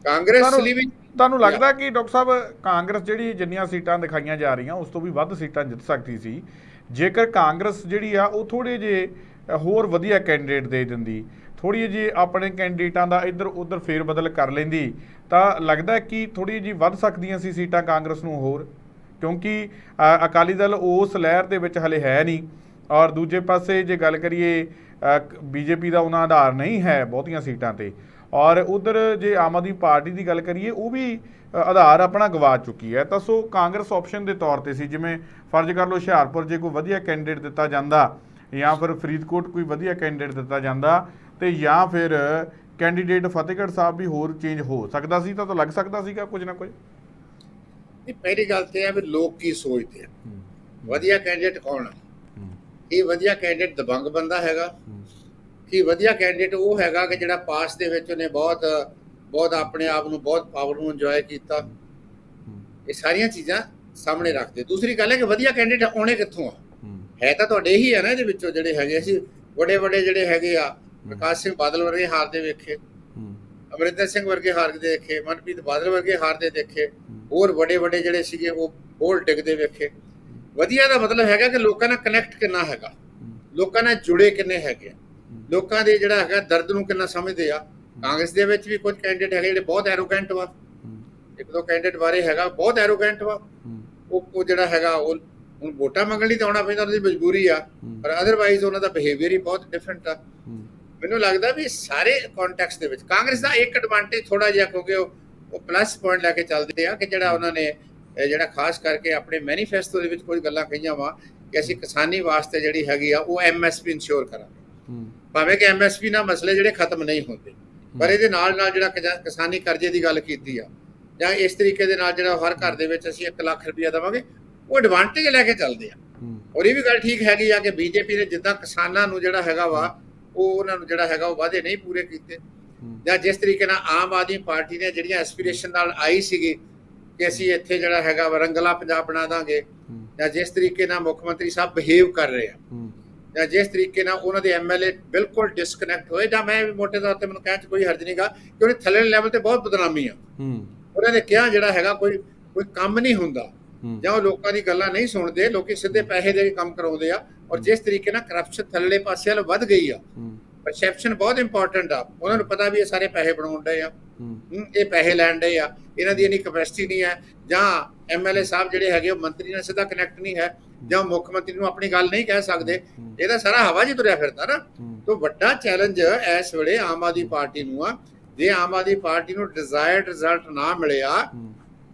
ਕਾਂਗਰਸ ਲਈ ਵੀ ਤੁਹਾਨੂੰ ਲੱਗਦਾ ਕਿ ਡਾਕਟਰ ਸਾਹਿਬ ਕਾਂਗਰਸ ਜਿਹੜੀ ਜਿੰਨੀਆਂ ਸੀਟਾਂ ਦਿਖਾਈਆਂ ਜਾ ਰਹੀਆਂ ਉਸ ਤੋਂ ਵੀ ਵੱਧ ਸੀਟਾਂ ਜਿੱਤ ਸਕਦੀ ਸੀ। ਜੇਕਰ ਕਾਂਗਰਸ ਜਿਹੜੀ ਆ ਉਹ ਥੋੜੇ ਜੇ ਹੋਰ ਵਧੀਆ ਕੈਂਡੀਡੇਟ ਦੇ ਦਿੰਦੀ ਥੋੜੀ ਜਿਹੀ ਆਪਣੇ ਕੈਂਡੀਡੇਟਾਂ ਦਾ ਇੱਧਰ ਉੱਧਰ ਫੇਰ ਬਦਲ ਕਰ ਲੈਂਦੀ, ਤਾਂ ਲੱਗਦਾ ਕਿ ਥੋੜੀ ਜਿਹੀ ਵੱਧ ਸਕਦੀਆਂ ਸੀ ਸੀਟਾਂ ਕਾਂਗਰਸ ਨੂੰ ਹੋਰ, ਕਿਉਂਕਿ ਅਕਾਲੀ ਦਲ ਉਸ ਲਹਿਰ ਦੇ ਵਿੱਚ ਹਲੇ ਹੈ ਨਹੀਂ। ਔਰ ਦੂਜੇ ਪਾਸੇ ਜੇ ਗੱਲ ਕਰੀਏ ਬੀਜੇਪੀ ਦਾ ਉਹਨਾਂ ਆਧਾਰ ਨਹੀਂ ਹੈ ਬਹੁਤੀਆਂ ਸੀਟਾਂ ਤੇ। ਔਰ ਉਧਰ ਜੇ ਆਮ ਆਦਮੀ ਪਾਰਟੀ ਦੀ ਗੱਲ ਕਰੀਏ, ਉਹ ਵੀ ਆਧਾਰ ਆਪਣਾ ਗਵਾ ਚੁੱਕੀ ਹੈ। ਤਾਂ ਸੋ ਕਾਂਗਰਸ ਆਪਸ਼ਨ ਦੇ ਤੌਰ ਤੇ ਸੀ, ਜਿਵੇਂ ਫਰਜ਼ ਕਰ ਲਓ ਹੁਸ਼ਿਆਰਪੁਰ ਜੇ ਕੋਈ ਵਧੀਆ ਕੈਂਡੀਡੇਟ ਦਿੱਤਾ ਜਾਂਦਾ ਜਾਂ ਫਿਰ ਫਰੀਦਕੋਟ ਕੋਈ ਵਧੀਆ ਕੈਂਡੀਡੇਟ ਦਿੱਤਾ ਜਾਂਦਾ ਤੇ ਜਾਂ ਫਿਰ ਕੈਂਡੀਡੇਟ ਫਤਿਹਗੜ੍ਹ ਸਾਹਿਬ ਵੀ ਹੋਰ ਚੇਂਜ ਹੋ ਸਕਦਾ ਸੀ ਤਾਂ ਤਾਂ ਲੱਗ ਸਕਦਾ ਸੀਗਾ ਕੁਝ ਨਾ ਕੁਝ। ਇਹ ਪਹਿਲੀ ਗੱਲ ਤੇ ਹੈ ਵੀ ਲੋਕ ਕੀ ਸੋਚਦੇ ਆ। ਵਧੀਆ ਕੈਂਡੀਡੇਟ ਕੌਣ ਆ? ਇਹ ਵਧੀਆ ਕੈਂਡੀਡੇਟ ਦਬੰਗ ਬੰਦਾ ਹੈਗਾ। ਕਿ ਵਧੀਆ ਕੈਂਡੀਡੇਟ ਉਹ ਹੈਗਾ ਕਿ ਜਿਹੜਾ ਪਾਸ ਦੇ ਵਿੱਚ ਉਹਨੇ ਬਹੁਤ ਬਹੁਤ ਆਪਣੇ ਆਪ ਨੂੰ ਬਹੁਤ ਪਾਵਰ ਨੂੰ ਇੰਜੋਏ ਕੀਤਾ। ਇਹ ਸਾਰੀਆਂ ਚੀਜ਼ਾਂ ਸਾਹਮਣੇ ਰੱਖਦੇ। ਦੂਸਰੀ ਗੱਲ ਹੈ ਕਿ ਵਧੀਆ ਕੈਂਡੀਡੇਟ ਆਉਣੇ ਕਿੱਥੋਂ ਆ? ਹੈ। ਤਾਂ ਤੁਹਾਡੇ ਹੀ ਆ ਨਾ ਇਹਦੇ ਵਿੱਚੋਂ ਜਿਹੜੇ ਹੈਗੇ ਅਸੀਂ ਵੱਡੇ ਵੱਡੇ ਜਿਹੜੇ ਹੈਗੇ ਆ ਪ੍ਰਕਾਸ਼ ਸਿੰਘ ਬਾਦਲ ਵਰਗੇ ਹਾਰਦੇ ਵੇਖੇ। ਅਮਰਿੰਦਰ ਸਿੰਘ ਵਰਗੇ ਹਾਰਦੇ ਦੇਖੇ ਮਨਪ੍ਰੀਤ ਬਾਦਲ ਵਰਗੇ ਹਾਰਦੇ ਦੇਖੇ। ਹੋਰ ਵੱਡੇ ਵੱਡੇ ਜਿਹੜੇ ਸੀਗੇ ਉਹ ਬੋਲ ਡਿੱਗਦੇ ਵੇਖੇ। ਵਧੀਆ ਦਾ ਮਤਲਬ ਹੈਗਾ ਕਿ ਲੋਕਾਂ ਨਾਲ ਕਨੈਕਟ ਕਿੰਨਾ ਹੈਗਾ? ਲੋਕਾਂ ਨਾਲ ਜੁੜੇ ਕਿੰਨੇ ਹੈਗੇ ਲੋਕਾਂ ਦੇ ਜਿਹੜਾ ਹੈਗਾ ਦਰਦ ਨੂੰ ਕਿੰਨਾ ਸਮਝਦੇ ਆ? ਕਾਂਗਰਸ ਦੇ ਵਿੱਚ ਵੀ ਕੁਝ ਕੈਂਡੀਡੇਟ ਹੈਗੇ ਜਿਹੜੇ ਬਹੁਤ ਐਰੋਗੈਂਟ ਵਾ। ਇੱਕ ਦੋ ਕੈਂਡੀਡੇਟ ਬਾਰੇ ਹੈਗਾ ਬਹੁਤ ਐਰੋਗੈਂਟ ਵਾ। ਉਹ ਉਹ ਜਿਹੜਾ ਹੈਗਾ ਉਹ ਹੁਣ ਵੋਟਾਂ ਮੰਗਣ ਲਈ ਤਾਂ ਆਉਣਾ ਪੈਂਦਾ ਉਹਨਾਂ ਦੀ ਮਜਬੂਰੀ ਆ। ਪਰ ਅਦਰਵਾਈਜ਼ ਉਹਨਾਂ ਦਾ ਬਿਹੇਵੀਅਰ ਹੀ ਬਹੁਤ ਡਿਫਰੈਂਟ ਆ। ਮੈਨੂੰ ਲੱਗਦਾ ਵੀ ਸਾਰੇ ਕੰਟੈਕਸਟ ਦੇ ਵਿੱਚ ਕਾਂਗਰਸ ਦਾ ਇੱਕ ਐਡਵਾਂਟੇਜ ਥੋੜਾ ਜਿਹਾ ਕਿਉਂਕਿ ਉਹ ਉਹ ਪਲੱਸ ਪੁਆਇੰਟ ਲੈ ਕੇ ਚੱਲਦੇ ਆ ਕਿ ਜਿਹੜਾ ਉਹਨਾਂ ਨੇ ਜਿਹੜਾ ਖਾਸ ਕਰਕੇ ਆਪਣੇ ਮੈਨੀਫੈਸਟੋ ਦੇ ਵਿੱਚ ਕੁਝ ਗੱਲਾਂ ਕਹੀਆਂ ਵਾ ਕਿ ਅਸੀਂ ਕਿਸਾਨੀ ਵਾਸਤੇ ਜਿਹੜੀ ਹੈਗੀ ਆ ਉਹ ਐਮਐਸਪੀ ਇਨਸ਼ੋਰ ਕਰਾਂਗੇ। ਭਾਵੇਂ ਕਿ ਐਮਐਸਪੀ ਨਾਲ ਮਸਲੇ ਜਿਹੜੇ ਖਤਮ ਨਹੀਂ ਹੁੰਦੇ ਪਰ ਇਹਦੇ ਨਾਲ ਨਾਲ ਜਿਹੜਾ ਕਿਸਾਨੀ ਕਰਜ਼ੇ ਦੀ ਗੱਲ ਕੀਤੀ ਆ ਜਾਂ ਇਸ ਤਰੀਕੇ ਦੇ ਨਾਲ ਜਿਹੜਾ ਹਰ ਘਰ ਦੇ ਵਿੱਚ ਅਸੀਂ 1 ਲੱਖ ਰੁਪਇਆ ਦੇਵਾਂਗੇ ਉਹ ਐਡਵਾਂਟੇਜ ਲੈ ਕੇ ਚੱਲਦੇ ਆ। ਔਰ ਇਹ ਵੀ ਗੱਲ ਠੀਕ ਹੈਗੀ ਆ ਕਿ ਬੀਜੇਪੀ ਨੇ ਜਿੱਦਾਂ ਕਿਸਾਨਾਂ ਨੂੰ ਜਿਹੜਾ ਹੈਗਾ ਵਾ ਉਹ ਉਹਨਾਂ ਨੂੰ ਜਿਹੜਾ ਹੈਗਾ ਉਹ ਵਾਅਦੇ ਨਹੀਂ ਪੂਰੇ ਕੀਤੇ। ਜਾਂ ਜਿਸ ਤਰੀਕੇ ਨਾਲ ਆਮ ਆਦਮੀ ਪਾਰਟੀ ਨੇ ਜਿਹੜੀਆਂ ਐਸਪੀਰੇਸ਼ਨ ਨਾਲ ਆਈ ਸੀਗੀ ਕਿ ਅਸੀਂ ਇੱਥੇ ਜਿਹੜਾ ਹੈਗਾ ਵਾ ਰੰਗਲਾ ਪੰਜਾਬ ਬਣਾ ਦਾਂਗੇ ਜਾਂ ਜਿਸ ਤਰੀਕੇ ਨਾਲ ਮੁੱਖ ਮੰਤਰੀ ਸਾਹਿਬ ਬਿਹੇਵ ਕਰ ਰਹੇ ਆ ਜਾਂ ਜਿਸ ਤਰੀਕੇ ਨਾਲ ਉਹਨਾਂ ਦੇ ਐਮਐਲਏ ਬਿਲਕੁਲ ਡਿਸਕਨੈਕਟ ਹੋਏ ਜਾਂ ਮੈਂ ਵੀ ਮੋਟੇ ਤੌਰ ਤੇ ਮੈਨੂੰ ਕਹਿਣ ਚ ਕੋਈ ਹਰਜ ਨਹੀਂਗਾ ਕਿ ਉਹਨੇ ਥੱਲੇ ਲੈਵਲ ਤੇ ਬਹੁਤ ਬਦਨਾਮੀ ਆ। ਉਹਨਾਂ ਨੇ ਕਿਹਾ ਜਿਹੜਾ ਹੈਗਾ ਕੋਈ ਕੋਈ ਕੰਮ ਨਹੀਂ ਹੁੰਦਾ ਜਾਂ ਉਹ ਲੋਕਾਂ ਦੀ ਗੱਲਾਂ ਨਹੀਂ ਸੁਣਦੇ ਲੋਕੀ ਸਿੱਧੇ ਪੈਸੇ ਦੇ ਕੇ ਕੰਮ ਕਰਾਉਂਦੇ ਆ ਔਰ ਜਿਸ ਤਰੀਕੇ ਨਾਲ ਕਰਪਸ਼ਨ ਥੱਲੇ ਪਾਸੇ ਵੱਲ ਵੱਧ ਗਈ ਆ ਪਰਸੈਪਸ਼ਨ ਬਹੁਤ ਇੰਪੋਰਟੈਂਟ ਆ। ਉਹਨਾਂ ਨੂੰ ਪਤਾ ਵੀ ਇਹ ਸਾਰੇ ਪੈਸੇ ਬਣਾਉਣ ਡਏ ਆ। ਇਹ ਪੈਸੇ ਲੈਣ ਡਏ ਆ। ਇਹਨਾਂ ਦੀ ਇਨੀ ਕੈਪੈਸਿਟੀ ਨਹੀਂ ਹੈ। ਜਾਂ ਐਮਐਲਏ ਸਾਹਿਬ ਜਿਹੜੇ ਹੈਗੇ ਉਹ ਮੰਤਰੀ ਨਾਲ ਸਿੱਧਾ ਕਨੈਕਟ ਨਹੀਂ ਹੈ। ਜਾਂ ਮੁੱਖ ਮੰਤਰੀ ਨੂੰ ਆਪਣੀ ਗੱਲ ਨਹੀਂ ਕਹਿ ਸਕਦੇ। ਇਹਦਾ ਸਾਰਾ ਹਵਾ 'ਚ ਤੁਰਿਆ ਫਿਰਦਾ ਨਾ। ਤੋਂ ਵੱਡਾ ਚੈਲੰਜ ਇਸ ਵੇਲੇ ਆਮ ਆਦਮੀ ਪਾਰਟੀ ਨੂੰ ਆ। ਜੇ ਆਮ ਆਦਮੀ ਪਾਰਟੀ ਨੂੰ ਡਿਜ਼ਾਇਰਡ ਰਿਜ਼ਲਟ ਨਾ ਮਿਲਿਆ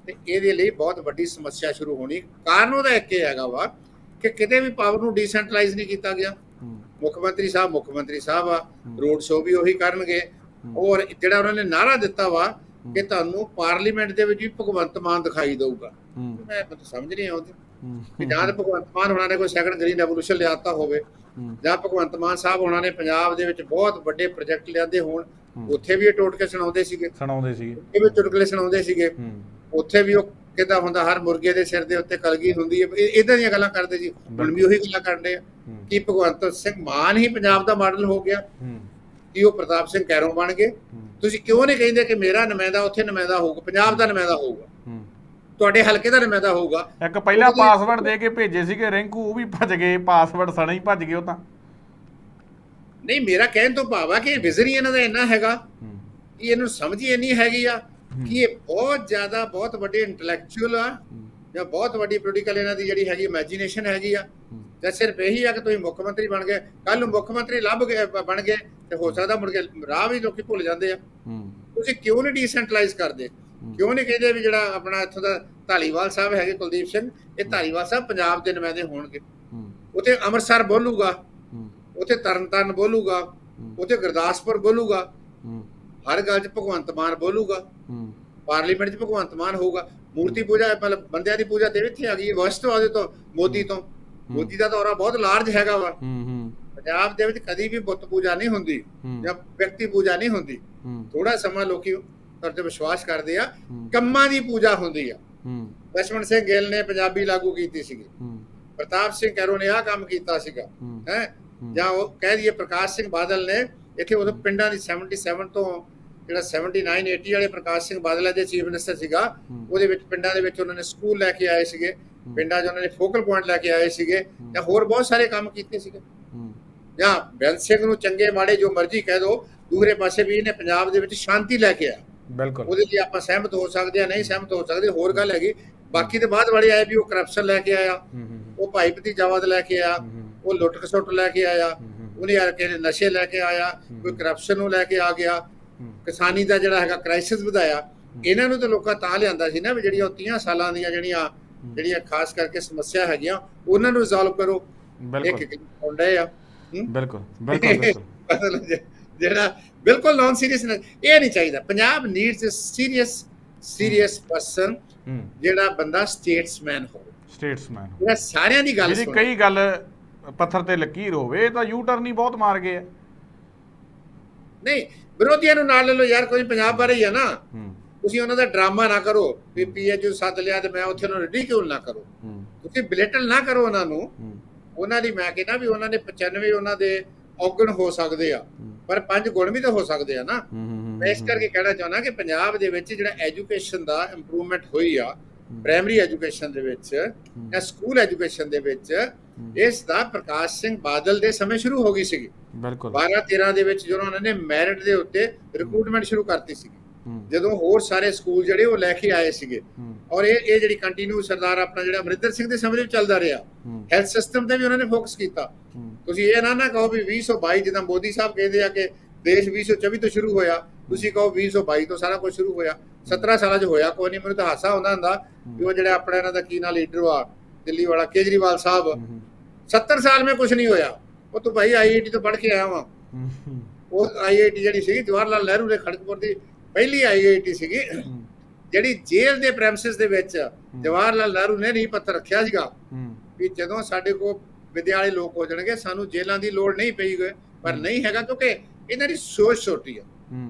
ਤੇ ਇਹਦੇ ਲਈ ਬਹੁਤ ਵੱਡੀ ਸਮੱਸਿਆ ਸ਼ੁਰੂ ਹੋਣੀ। ਕਾਰਨ ਉਹਦਾ ਇੱਕ ਇਹ ਹੈਗਾ ਵਾ ਕਿ ਕਿਤੇ ਵੀ ਪਾਵਰ ਨੂੰ ਡੀਸੈਂਟਰਲਾਈਜ਼ ਨਹੀਂ ਕੀਤਾ ਗਿਆ। ਮੁੱਖ ਮੰਤਰੀ ਸਾਹਿਬ ਮੁੱਖ ਮੰਤਰੀ ਸਾਹਿਬ ਆ। ਰੋਡ ਸ਼ੋਅ ਵੀ ਉਹੀ ਕਰਨਗੇ। ਔਰ ਜਿਹੜਾ ਉਹਨਾਂ ਨੇ ਨਾਰਾ ਦਿੱਤਾ ਵਾ ਕਿ ਤੁਹਾਨੂੰ ਪਾਰਲੀਮੈਂਟ ਦੇ ਵਿੱਚ ਵੀ ਭਗਵੰਤ ਮਾਨ ਦਿਖਾਈ ਦਊਗਾ। ਮੈਂ ਮੈਨੂੰ ਸਮਝ ਨਹੀਂ ਆਉਂਦੀ। ਕਿ ਜਾਂ ਤਾਂ ਭਗਵੰਤ ਮਾਨ ਹੋਣਾ ਨੇ ਕੋਈ ਸੈਕੰਡ ਗ੍ਰੀਨ ਰੈਵੋਲੂਸ਼ਨ ਲਿਆਤਾ ਹੋਵੇ ਜਾਂ ਭਗਵੰਤ ਮਾਨ ਸਾਹਿਬ ਹੋਣਾ ਨੇ ਪੰਜਾਬ ਦੇ ਵਿੱਚ ਬਹੁਤ ਵੱਡੇ ਪ੍ਰੋਜੈਕਟ ਲਿਆਂਦੇ ਹੋਣ। ਉੱਥੇ ਵੀ ਇਹ ਟੋਟਕੇ ਸੁਣਾਉਂਦੇ ਸੀਗੇ। ਸੁਣਾਉਂਦੇ ਸੀਗੇ। ਇਹ ਵੀ ਚੁਟਕਲੇ ਸੁਣਾਉਂਦੇ ਸੀਗੇ। ਉੱਥੇ ਵੀ ਉਹ ਕਿਦਾਂ ਹੁੰਦਾ ਹਰ ਮੁਰਗੇ ਦੇ ਸਿਰ ਦੇ ਉੱਤੇ ਕਲਗੀ ਹੁੰਦੀ ਹੈ। ਇਦਾਂ ਦੀਆਂ ਗੱਲਾਂ ਕਰਦੇ ਜੀ। ਹੁਣ ਵੀ ਉਹੀ ਗੱਲਾਂ ਕਰਦੇ ਆ ਕਿ ਭਗਵੰਤ ਸਿੰਘ ਮਾਨ ਹੀ ਪੰਜਾਬ ਦਾ ਮਾਡਲ ਹੋ ਗਿਆ। ਕਿ ਉਹ ਪ੍ਰਤਾਪ ਸਿੰਘ ਕੈਰੋਂ ਬਣ ਗਏ। ਤੁਸੀਂ ਕਿਉਂ ਨਹੀਂ ਕਹਿੰਦੇ ਕਿ ਮੇਰਾ ਨੁਮਾਇੰਦਾ ਉੱਥੇ ਨੁਮਾਇੰਦਾ ਹੋਊਗਾ? ਪੰਜਾਬ ਦਾ ਨੁਮਾਇੰਦਾ ਹੋਊਗਾ। ਤੁਹਾਡੇ ਹਲਕੇ ਦਾ ਨੁਮਾਇੰਦਾ ਹੋਊਗਾ। ਇੱਕ ਪਹਿਲਾਂ ਪਾਸਵਰਡ ਦੇ ਕੇ ਭੇਜੇ ਸੀਗੇ ਰਿੰਕੂ ਉਹ ਵੀ ਭੱਜ ਗਏ। ਪਾਸਵਰਡ ਸਣੇ ਹੀ ਭੱਜ ਗਏ ਉਹ ਤਾਂ। ਨਹੀਂ ਮੇਰਾ ਕਹਿਣ ਤੋਂ ਭਾਵ ਆ ਕਿ ਵਿਜ਼ਨ ਹੀ ਇਹਨਾਂ ਦਾ ਇੰਨਾ ਹੈਗਾ ਕਿ ਇਹਨੂੰ ਸਮਝ ਹੀ ਇੰਨੀ ਹੈਗੀ ਆ। ਕਿ ਇਹ ਬਹੁਤ ਜ਼ਿਆਦਾ ਬਹੁਤ ਵੱਡੇ ਇੰਟੈਲੈਕਚੁਅਲ ਆ ਜਾਂ ਬਹੁਤ ਵੱਡੀ ਪੋਲੀਟੀਕਲ ਇਹਨਾਂ ਦੀ ਜਿਹੜੀ ਹੈਗੀ ਇਮੇਜਿਨੇਸ਼ਨ ਹੈਗੀ ਆ। ਜਾਂ ਸਿਰਫ ਇਹੀ ਆ ਕਿ ਤੁਸੀਂ ਮੁੱਖ ਮੰਤਰੀ ਬਣ ਗਏ। ਕੱਲ ਨੂੰ ਮੁੱਖ ਮੰਤਰੀ ਲੱਭ ਗਏ ਬਣ ਗਏ ਤੇ ਹੋ ਸਕਦਾ ਮੁੜ ਕੇ ਰਾਹ ਵੀ ਲੋਕੀ ਭੁੱਲ ਜਾਂਦੇ ਆ। ਤੁਸੀਂ ਕਿਉਂ ਨਹੀਂ ਡੀਸੈਂਟਰਲਾਈਜ਼ ਕਰਦੇ? ਕਿਉਂ ਨਹੀਂ ਕਹਿੰਦੇ ਵੀ ਜਿਹੜਾ ਆਪਣਾ ਇੱਥੋਂ ਦਾ ਧਾਲੀਵਾਲ ਸਾਹਿਬ ਹੈਗੇ ਕੁਲਦੀਪ ਸਿੰਘ ਇਹ ਧਾਲੀਵਾਲ ਸਾਹਿਬ ਪੰਜਾਬ ਦੇ ਨੁਮਾਇੰਦੇ ਹੋਣਗੇ। ਉੱਥੇ ਅੰਮ੍ਰਿਤਸਰ ਬੋਲੂਗਾ। ਉੱਥੇ ਤਰਨਤਾਰਨ ਬੋਲੂਗਾ। ਉੱਥੇ ਗੁਰਦਾਸਪੁਰ ਬੋਲੂਗਾ। ਹਰ ਗੱਲ 'ਚ ਭਗਵੰਤ ਮਾਨ ਬੋਲੂਗਾ। ਹੂੰ। ਪਾਰਲੀਮੈਂਟ 'ਚ ਭਗਵੰਤ ਮਾਨ ਹੋਊਗਾ। ਮੂਰਤੀ ਪੂਜਾ ਮਤਲਬ ਬੰਦਿਆਂ ਦੀ ਪੂਜਾ ਤੇ ਇੱਥੇ ਆ ਗਈ ਹੈ ਵਸਤਵਾਦ ਤੋਂ ਮੋਦੀ ਤੋਂ। ਮੋਦੀ ਦਾ ਦੌਰਾ ਬਹੁਤ ਲਾਰਜ ਹੈਗਾ ਵਾ। ਹੂੰ ਹੂੰ। ਪੰਜਾਬ ਦੇ ਵਿੱਚ ਕਦੀ ਵੀ ਬੁੱਤ ਪੂਜਾ ਨਹੀਂ ਹੁੰਦੀ ਜਾਂ ਵਿਅਕਤੀ ਪੂਜਾ ਨਹੀਂ ਹੁੰਦੀ। ਥੋੜਾ ਸਮਾਂ ਲੋਕੀ ਤਰ ਤੇ ਵਿਸ਼ਵਾਸ ਕਰਦੇ ਆ ਕੰਮਾਂ ਦੀ ਪੂਜਾ ਹੁੰਦੀ ਆ। ਲਛਮਣ ਸਿੰਘ ਗਿੱਲ ਨੇ ਪੰਜਾਬੀ ਲਾਗੂ ਕੀਤੀ ਸੀਗੀ। ਪ੍ਰਤਾਪ ਸਿੰਘ ਕਹਿਰੋ ਨੇ ਆ ਕੰਮ ਕੀਤਾ ਸੀਗਾ। ਹੈ। ਜਾਂ ਉਹ ਕਹਿ ਦਈਏ ਪ੍ਰਕਾਸ਼ ਸਿੰਘ ਬਾਦਲ ਨੇ ਇੱਥੇ ਉਦੋਂ ਪਿੰਡਾਂ ਦੀ 77 ਤੋਂ ਜਿਹੜਾ 79 80 ਵਾਲੇ ਪ੍ਰਕਾਸ਼ ਸਿੰਘ ਬਾਦਲ ਦੇ ਚੀਫ ਮਿਨਿਸਟਰ ਸੀਗਾ। ਉਹਦੇ ਵਿੱਚ ਪਿੰਡਾਂ ਦੇ ਵਿੱਚ ਉਹਨਾਂ ਨੇ ਸਕੂਲ ਲੈ ਕੇ ਆਏ ਸੀਗੇ। ਪਿੰਡਾਂ 'ਚ ਉਹਨਾਂ ਨੇ ਫੋਕਲ ਪੁਆਇੰਟ ਲੈ ਕੇ ਆਏ ਸੀਗੇ ਜਾਂ ਹੋਰ ਬਹੁਤ ਸਾਰੇ ਕੰਮ ਕੀਤੇ ਸੀਗੇ। ਜਾਂ ਬੈਂਸ ਸਿੰਘ ਨੂੰ ਚੰਗੇ ਮਾੜੇ ਜੋ ਮਰਜ਼ੀ ਕਹਿ ਦੋ ਦੂਸਰੇ ਪਾਸੇ ਵੀ ਇਹਨੇ ਪੰਜਾਬ ਦੇ ਵਿੱਚ ਸ਼ਾਂਤੀ ਲੈ ਕੇ ਆ। ਬਿਲਕੁਲ। ਉਹਦੇ ਲਈ ਆਪਾਂ ਸਹਿਮਤ ਹੋ ਸਕਦੇ ਆ ਨਹੀਂ ਸਹਿਮਤ ਹੋ ਸਕਦੇ ਹੋਰ ਗੱਲ ਹੈਗੀ। ਬਾਕੀ ਤੇ ਬਾਅਦ ਵਾਲੇ ਆਏ ਵੀ ਉਹ ਕਰਪਸ਼ਨ ਲੈ ਕੇ ਆਇਆ। ਉਹ ਭਾਈ ਭਤੀਜਾਵਾਦ ਲੈ ਕੇ ਆਇਆ। ਉਹ ਲੁੱਟ ਖਸੁੱਟ ਲੈ ਕੇ ਆਇਆ। ਉਹਨੇ ਯਾਰ ਕਿਸੇ ਨਸ਼ੇ ਲੈ ਕੇ ਆਇਆ ਕੋਈ ਕਰਪਸ਼ਨ ਨੂੰ ਲੈ ਕੇ ਆ ਗਿਆ। ਕਿਸਾਨੀ ਦਾ ਜਿਹੜਾ ਹੈਗਾ ਕ੍ਰਾਈਸਿਸ ਵਧਾਇਆ। ਇਹਨਾਂ ਨੂੰ ਤਾਂ ਲੋਕਾਂ ਤਾਂ ਲਿਆਂਦਾ ਸੀ ਨਾ ਵੀ ਜਿਹੜੀਆਂ ਉਹ 30 ਸਾਲਾਂ ਦੀਆਂ ਜਿਹੜੀਆਂ ਜਿਹੜੀਆਂ ਖਾਸ ਕਰਕੇ ਸਮੱਸਿਆ ਹੈਗੀਆਂ ਉਹਨਾਂ ਨੂੰ ਰਿਜ਼ੋਲਵ ਕਰੋ। ਬਿਲਕੁਲ। ਇੱਕ ਹੁੰਦੇ ਆ। ਹੂੰ? ਬਿਲਕੁਲ ਬਿਲਕੁਲ ਜਿਹੜਾ ਬਿਲਕੁਲ ਨਾਨ ਸੀਰੀਅਸ ਇਹ ਨਹੀਂ ਚਾਹੀਦਾ। Punjab needs a serious serious person ਜਿਹੜਾ ਬੰਦਾ ਸਟੇਟਸਮੈਨ ਹੋਵੇ। ਸਟੇਟਸਮੈਨ ਜਿਹੜਾ ਸਾਰਿਆਂ ਦੀ ਗੱਲ ਸੁਣੇ। ਕਈ ਗੱਲ ਪੱਥਰ ਤੇ ਲਕੀਰ ਹੋਵੇ ਇਹ ਤਾਂ ਯੂ ਟਰਨ ਹੀ ਬਹੁਤ ਮਾਰ ਗਏ ਆ। ਨਹੀਂ ਵਿਰੋਧੀਆਂ ਨੂੰ ਨਾਲ ਲੈ ਲਓ ਯਾਰ ਕੋਈ ਪੰਜਾਬ ਬਾਰੇ ਹੀ ਆ ਨਾ। ਤੁਸੀਂ ਉਹਨਾਂ ਦਾ ਡਰਾਮਾ ਨਾ ਕਰੋ ਵੀ ਪੀਐਚਯੂ ਸੱਦ ਲਿਆ ਤੇ ਮੈਂ ਉੱਥੇ ਉਹਨਾਂ ਨੂੰ ਰਿਡੀਕਿਊਲ ਨਾ ਕਰੋ। ਤੁਸੀਂ ਬਲਿਟਲ ਨਾ ਕਰੋ ਉਹਨਾਂ ਨੂੰ। ਉਹਨਾਂ ਦੀ ਮੈਂ ਕਹਿੰਦਾ ਵੀ ਉਹਨਾਂ ਦੇ 95 ਉਹਨਾਂ ਦੇ ਔਗਣ ਹੋ ਸਕਦੇ ਆ। ਪਰ ਪੰਜ ਗੁਣ ਵੀ ਤਾਂ ਹੋ ਸਕਦੇ ਆ ਨਾ। ਮੈਂ ਇਸ ਕਰਕੇ ਕਹਿਣਾ ਚਾਹੁੰਦਾ ਕਿ ਪੰਜਾਬ ਦੇ ਵਿੱਚ ਜਿਹੜਾ ਐਜੂਕੇਸ਼ਨ ਦਾ ਇੰਪਰੂਵਮੈਂਟ ਹੋਈ ਆ ਪ੍ਰਾਇਮਰੀ ਐਜੂਕੇਸ਼ਨ ਦੇ ਵਿੱਚ ਜਾਂ ਸਕੂਲ ਐਜੂਕੇਸ਼ਨ ਦੇ ਵਿੱਚ ਇਸ ਦਾ ਪ੍ਰਕਾਸ਼ ਸਿੰਘ ਬਾਦਲ ਦੇ ਸਮੇਂ ਸ਼ੁਰੂ ਹੋ ਗਈ ਸੀਗੀ। ਬਿਲਕੁਲ। 12 13 ਦੇ ਵਿੱਚ ਜਦੋਂ ਉਹਨਾਂ ਨੇ ਮੈਰਿਟ ਦੇ ਉੱਤੇ ਰਿਕਰੂਟਮੈਂਟ ਸ਼ੁਰੂ ਕਰਤੀ ਹੂੰ। ਜਦੋਂ ਹੋਰ ਸਾਰੇ ਸਕੂਲ ਜਿਹੜੇ ਉਹ ਲੈ ਕੇ ਆਏ ਸੀਗੇ। ਔਰ ਇਹ ਇਹ ਜਿਹੜੀ ਕੰਟੀਨਿਊ ਸਰਦਾਰ ਆਪਣਾ ਜਿਹੜਾ ਅਮਰਿੰਦਰ ਸਿੰਘ ਦੇ ਸਮੇਂ ਵਿੱਚ ਚੱਲਦਾ ਰਿਹਾ। ਹੈਲਥ ਸਿਸਟਮ ਤੇ ਵੀ ਉਹਨਾਂ ਨੇ ਫੋਕਸ ਕੀਤਾ। ਤੁਸੀਂ ਇਹ ਨਾ ਨਾ ਕਹੋ ਵੀ 2022 ਜਿੱਦਾਂ ਮੋਦੀ ਸਾਹਿਬ ਕਹਿੰਦੇ ਆ ਕਿ ਦੇਸ਼ 2024 ਤੋਂ ਸ਼ੁਰੂ ਹੋਇਆ। ਤੁਸੀਂ ਕਹੋ 2022 ਤੋਂ ਸਾਰਾ ਕੁਝ ਸ਼ੁਰੂ ਹੋਇਆ। 17 ਸਾਲਾਂ 'ਚ ਹੋਇਆ ਕੋਈ ਨਹੀਂ ਮੈਨੂੰ ਤਾਂ ਹਾਸਾ ਆਉਂਦਾ ਹੁੰਦਾ ਵੀ ਉਹ ਜਿਹੜਾ ਆਪਣਾ ਇਹਨਾਂ ਦਾ ਕੀ ਨਾਲ ਲੀਡਰ ਆ ਦਿੱਲੀ ਵਾਲਾ ਕੇਜਰੀਵਾਲ ਸਾਹਿਬ। ਹੂੰ 70 ਸਾਲ में ਕੁਝ ਨਹੀਂ ਹੋਇਆ। ਉਹ ਤੂੰ ਭਾਈ ਆਈਆਈਟੀ ਤੋਂ ਪੜ੍ਹ ਕੇ ਆਇਆ ਵਾਂ। ਉਹ ਆਈਆਈਟੀ ਜਿਹੜੀ ਸੀਗੀ ਜਵਾਹਰ ਲਾਲ ਨਹਿਰੂ ਦੇ ਖੜਗਪੁਰ ਦੀ ਪਹਿਲੀ ਆਈਆਈਟੀ ਸੀਗੀ। ਜਿਹੜੀ ਜੇਲ੍ਹ ਦੇ ਪ੍ਰੈਮਿਸਿਸ ਦੇ ਵਿੱਚ ਜਵਾਹਰ ਲਾਲ ਨਹਿਰੂ ਨੇ ਨਹੀਂ ਪੱਥਰ ਰੱਖਿਆ ਸੀਗਾ। ਵੀ ਜਦੋਂ ਸਾਡੇ ਕੋਲ ਵਿਦਿਆ ਵਾਲੇ ਲੋਕ ਹੋ ਜਾਣਗੇ ਸਾਨੂੰ ਜੇਲ੍ਹਾਂ ਦੀ ਲੋੜ ਨਹੀਂ ਪਈ ਪਰ ਨਹੀਂ ਹੈਗਾ ਕਿਉਂਕਿ ਇਹਨਾਂ ਦੀ ਸੋਚ ਛੋਟੀ ਆ।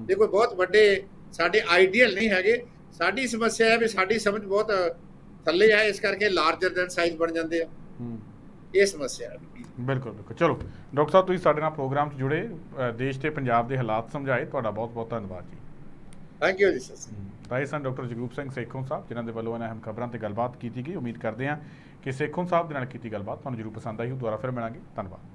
ਇਹ ਕੋਈ ਬਹੁਤ ਵੱਡੇ ਸਾਡੇ ਆਈਡੀਅਲ ਨਹੀਂ ਹੈਗੇ। ਸਾਡੀ ਸਮੱਸਿਆ ਹੈ ਵੀ ਸਾਡੀ ਸਮਝ ਬਹੁਤ ਥੱਲੇ ਹੈ ਇਸ ਕਰਕੇ ਲਾਰਜਰ ਦੈਨ ਸਾਈਜ਼ ਬਣ ਜਾਂਦੇ ਆ। ਇਹ ਸਮੱਸਿਆ ਹੈ। ਬਿਲਕੁਲ ਬਿਲਕੁਲ। ਚਲੋ ਡਾਕਟਰ ਸਾਹਿਬ ਤੁਸੀਂ ਸਾਡੇ ਨਾਲ ਪ੍ਰੋਗਰਾਮ 'ਚ ਜੁੜੇ ਦੇਸ਼ ਤੇ ਪੰਜਾਬ ਦੇ ਹਾਲਾਤ ਸਮਝਾਏ। ਤੁਹਾਡਾ ਬਹੁਤ ਬਹੁਤ ਧੰਨਵਾਦ ਜੀ। ਥੈਂਕ ਯੂ ਜੀ ਸਰ ਇਹ ਸਨ ਡਾਕਟਰ ਜਗਰੂਪ ਸਿੰਘ ਸੇਖੋਂ ਸਾਹਿਬ ਜਿਨ੍ਹਾਂ ਦੇ ਵੱਲੋਂ ਇਹਨਾਂ ਅਹਿਮ ਖਬਰਾਂ ਤੇ ਗੱਲਬਾਤ ਕੀਤੀ ਗਈ। ਉਮੀਦ ਕਰਦੇ ਹਾਂ ਕਿ ਸੇਖੋਂ ਸਾਹਿਬ ਦੇ ਨਾਲ ਕੀਤੀ ਗੱਲਬਾਤ ਤੁਹਾਨੂੰ ਜਰੂਰ ਪਸੰਦ ਆਈ ਹੋ ਦੁਬਾਰਾ ਫਿਰ ਮਿਲਾਂਗੇ। ਧੰਨਵਾਦ।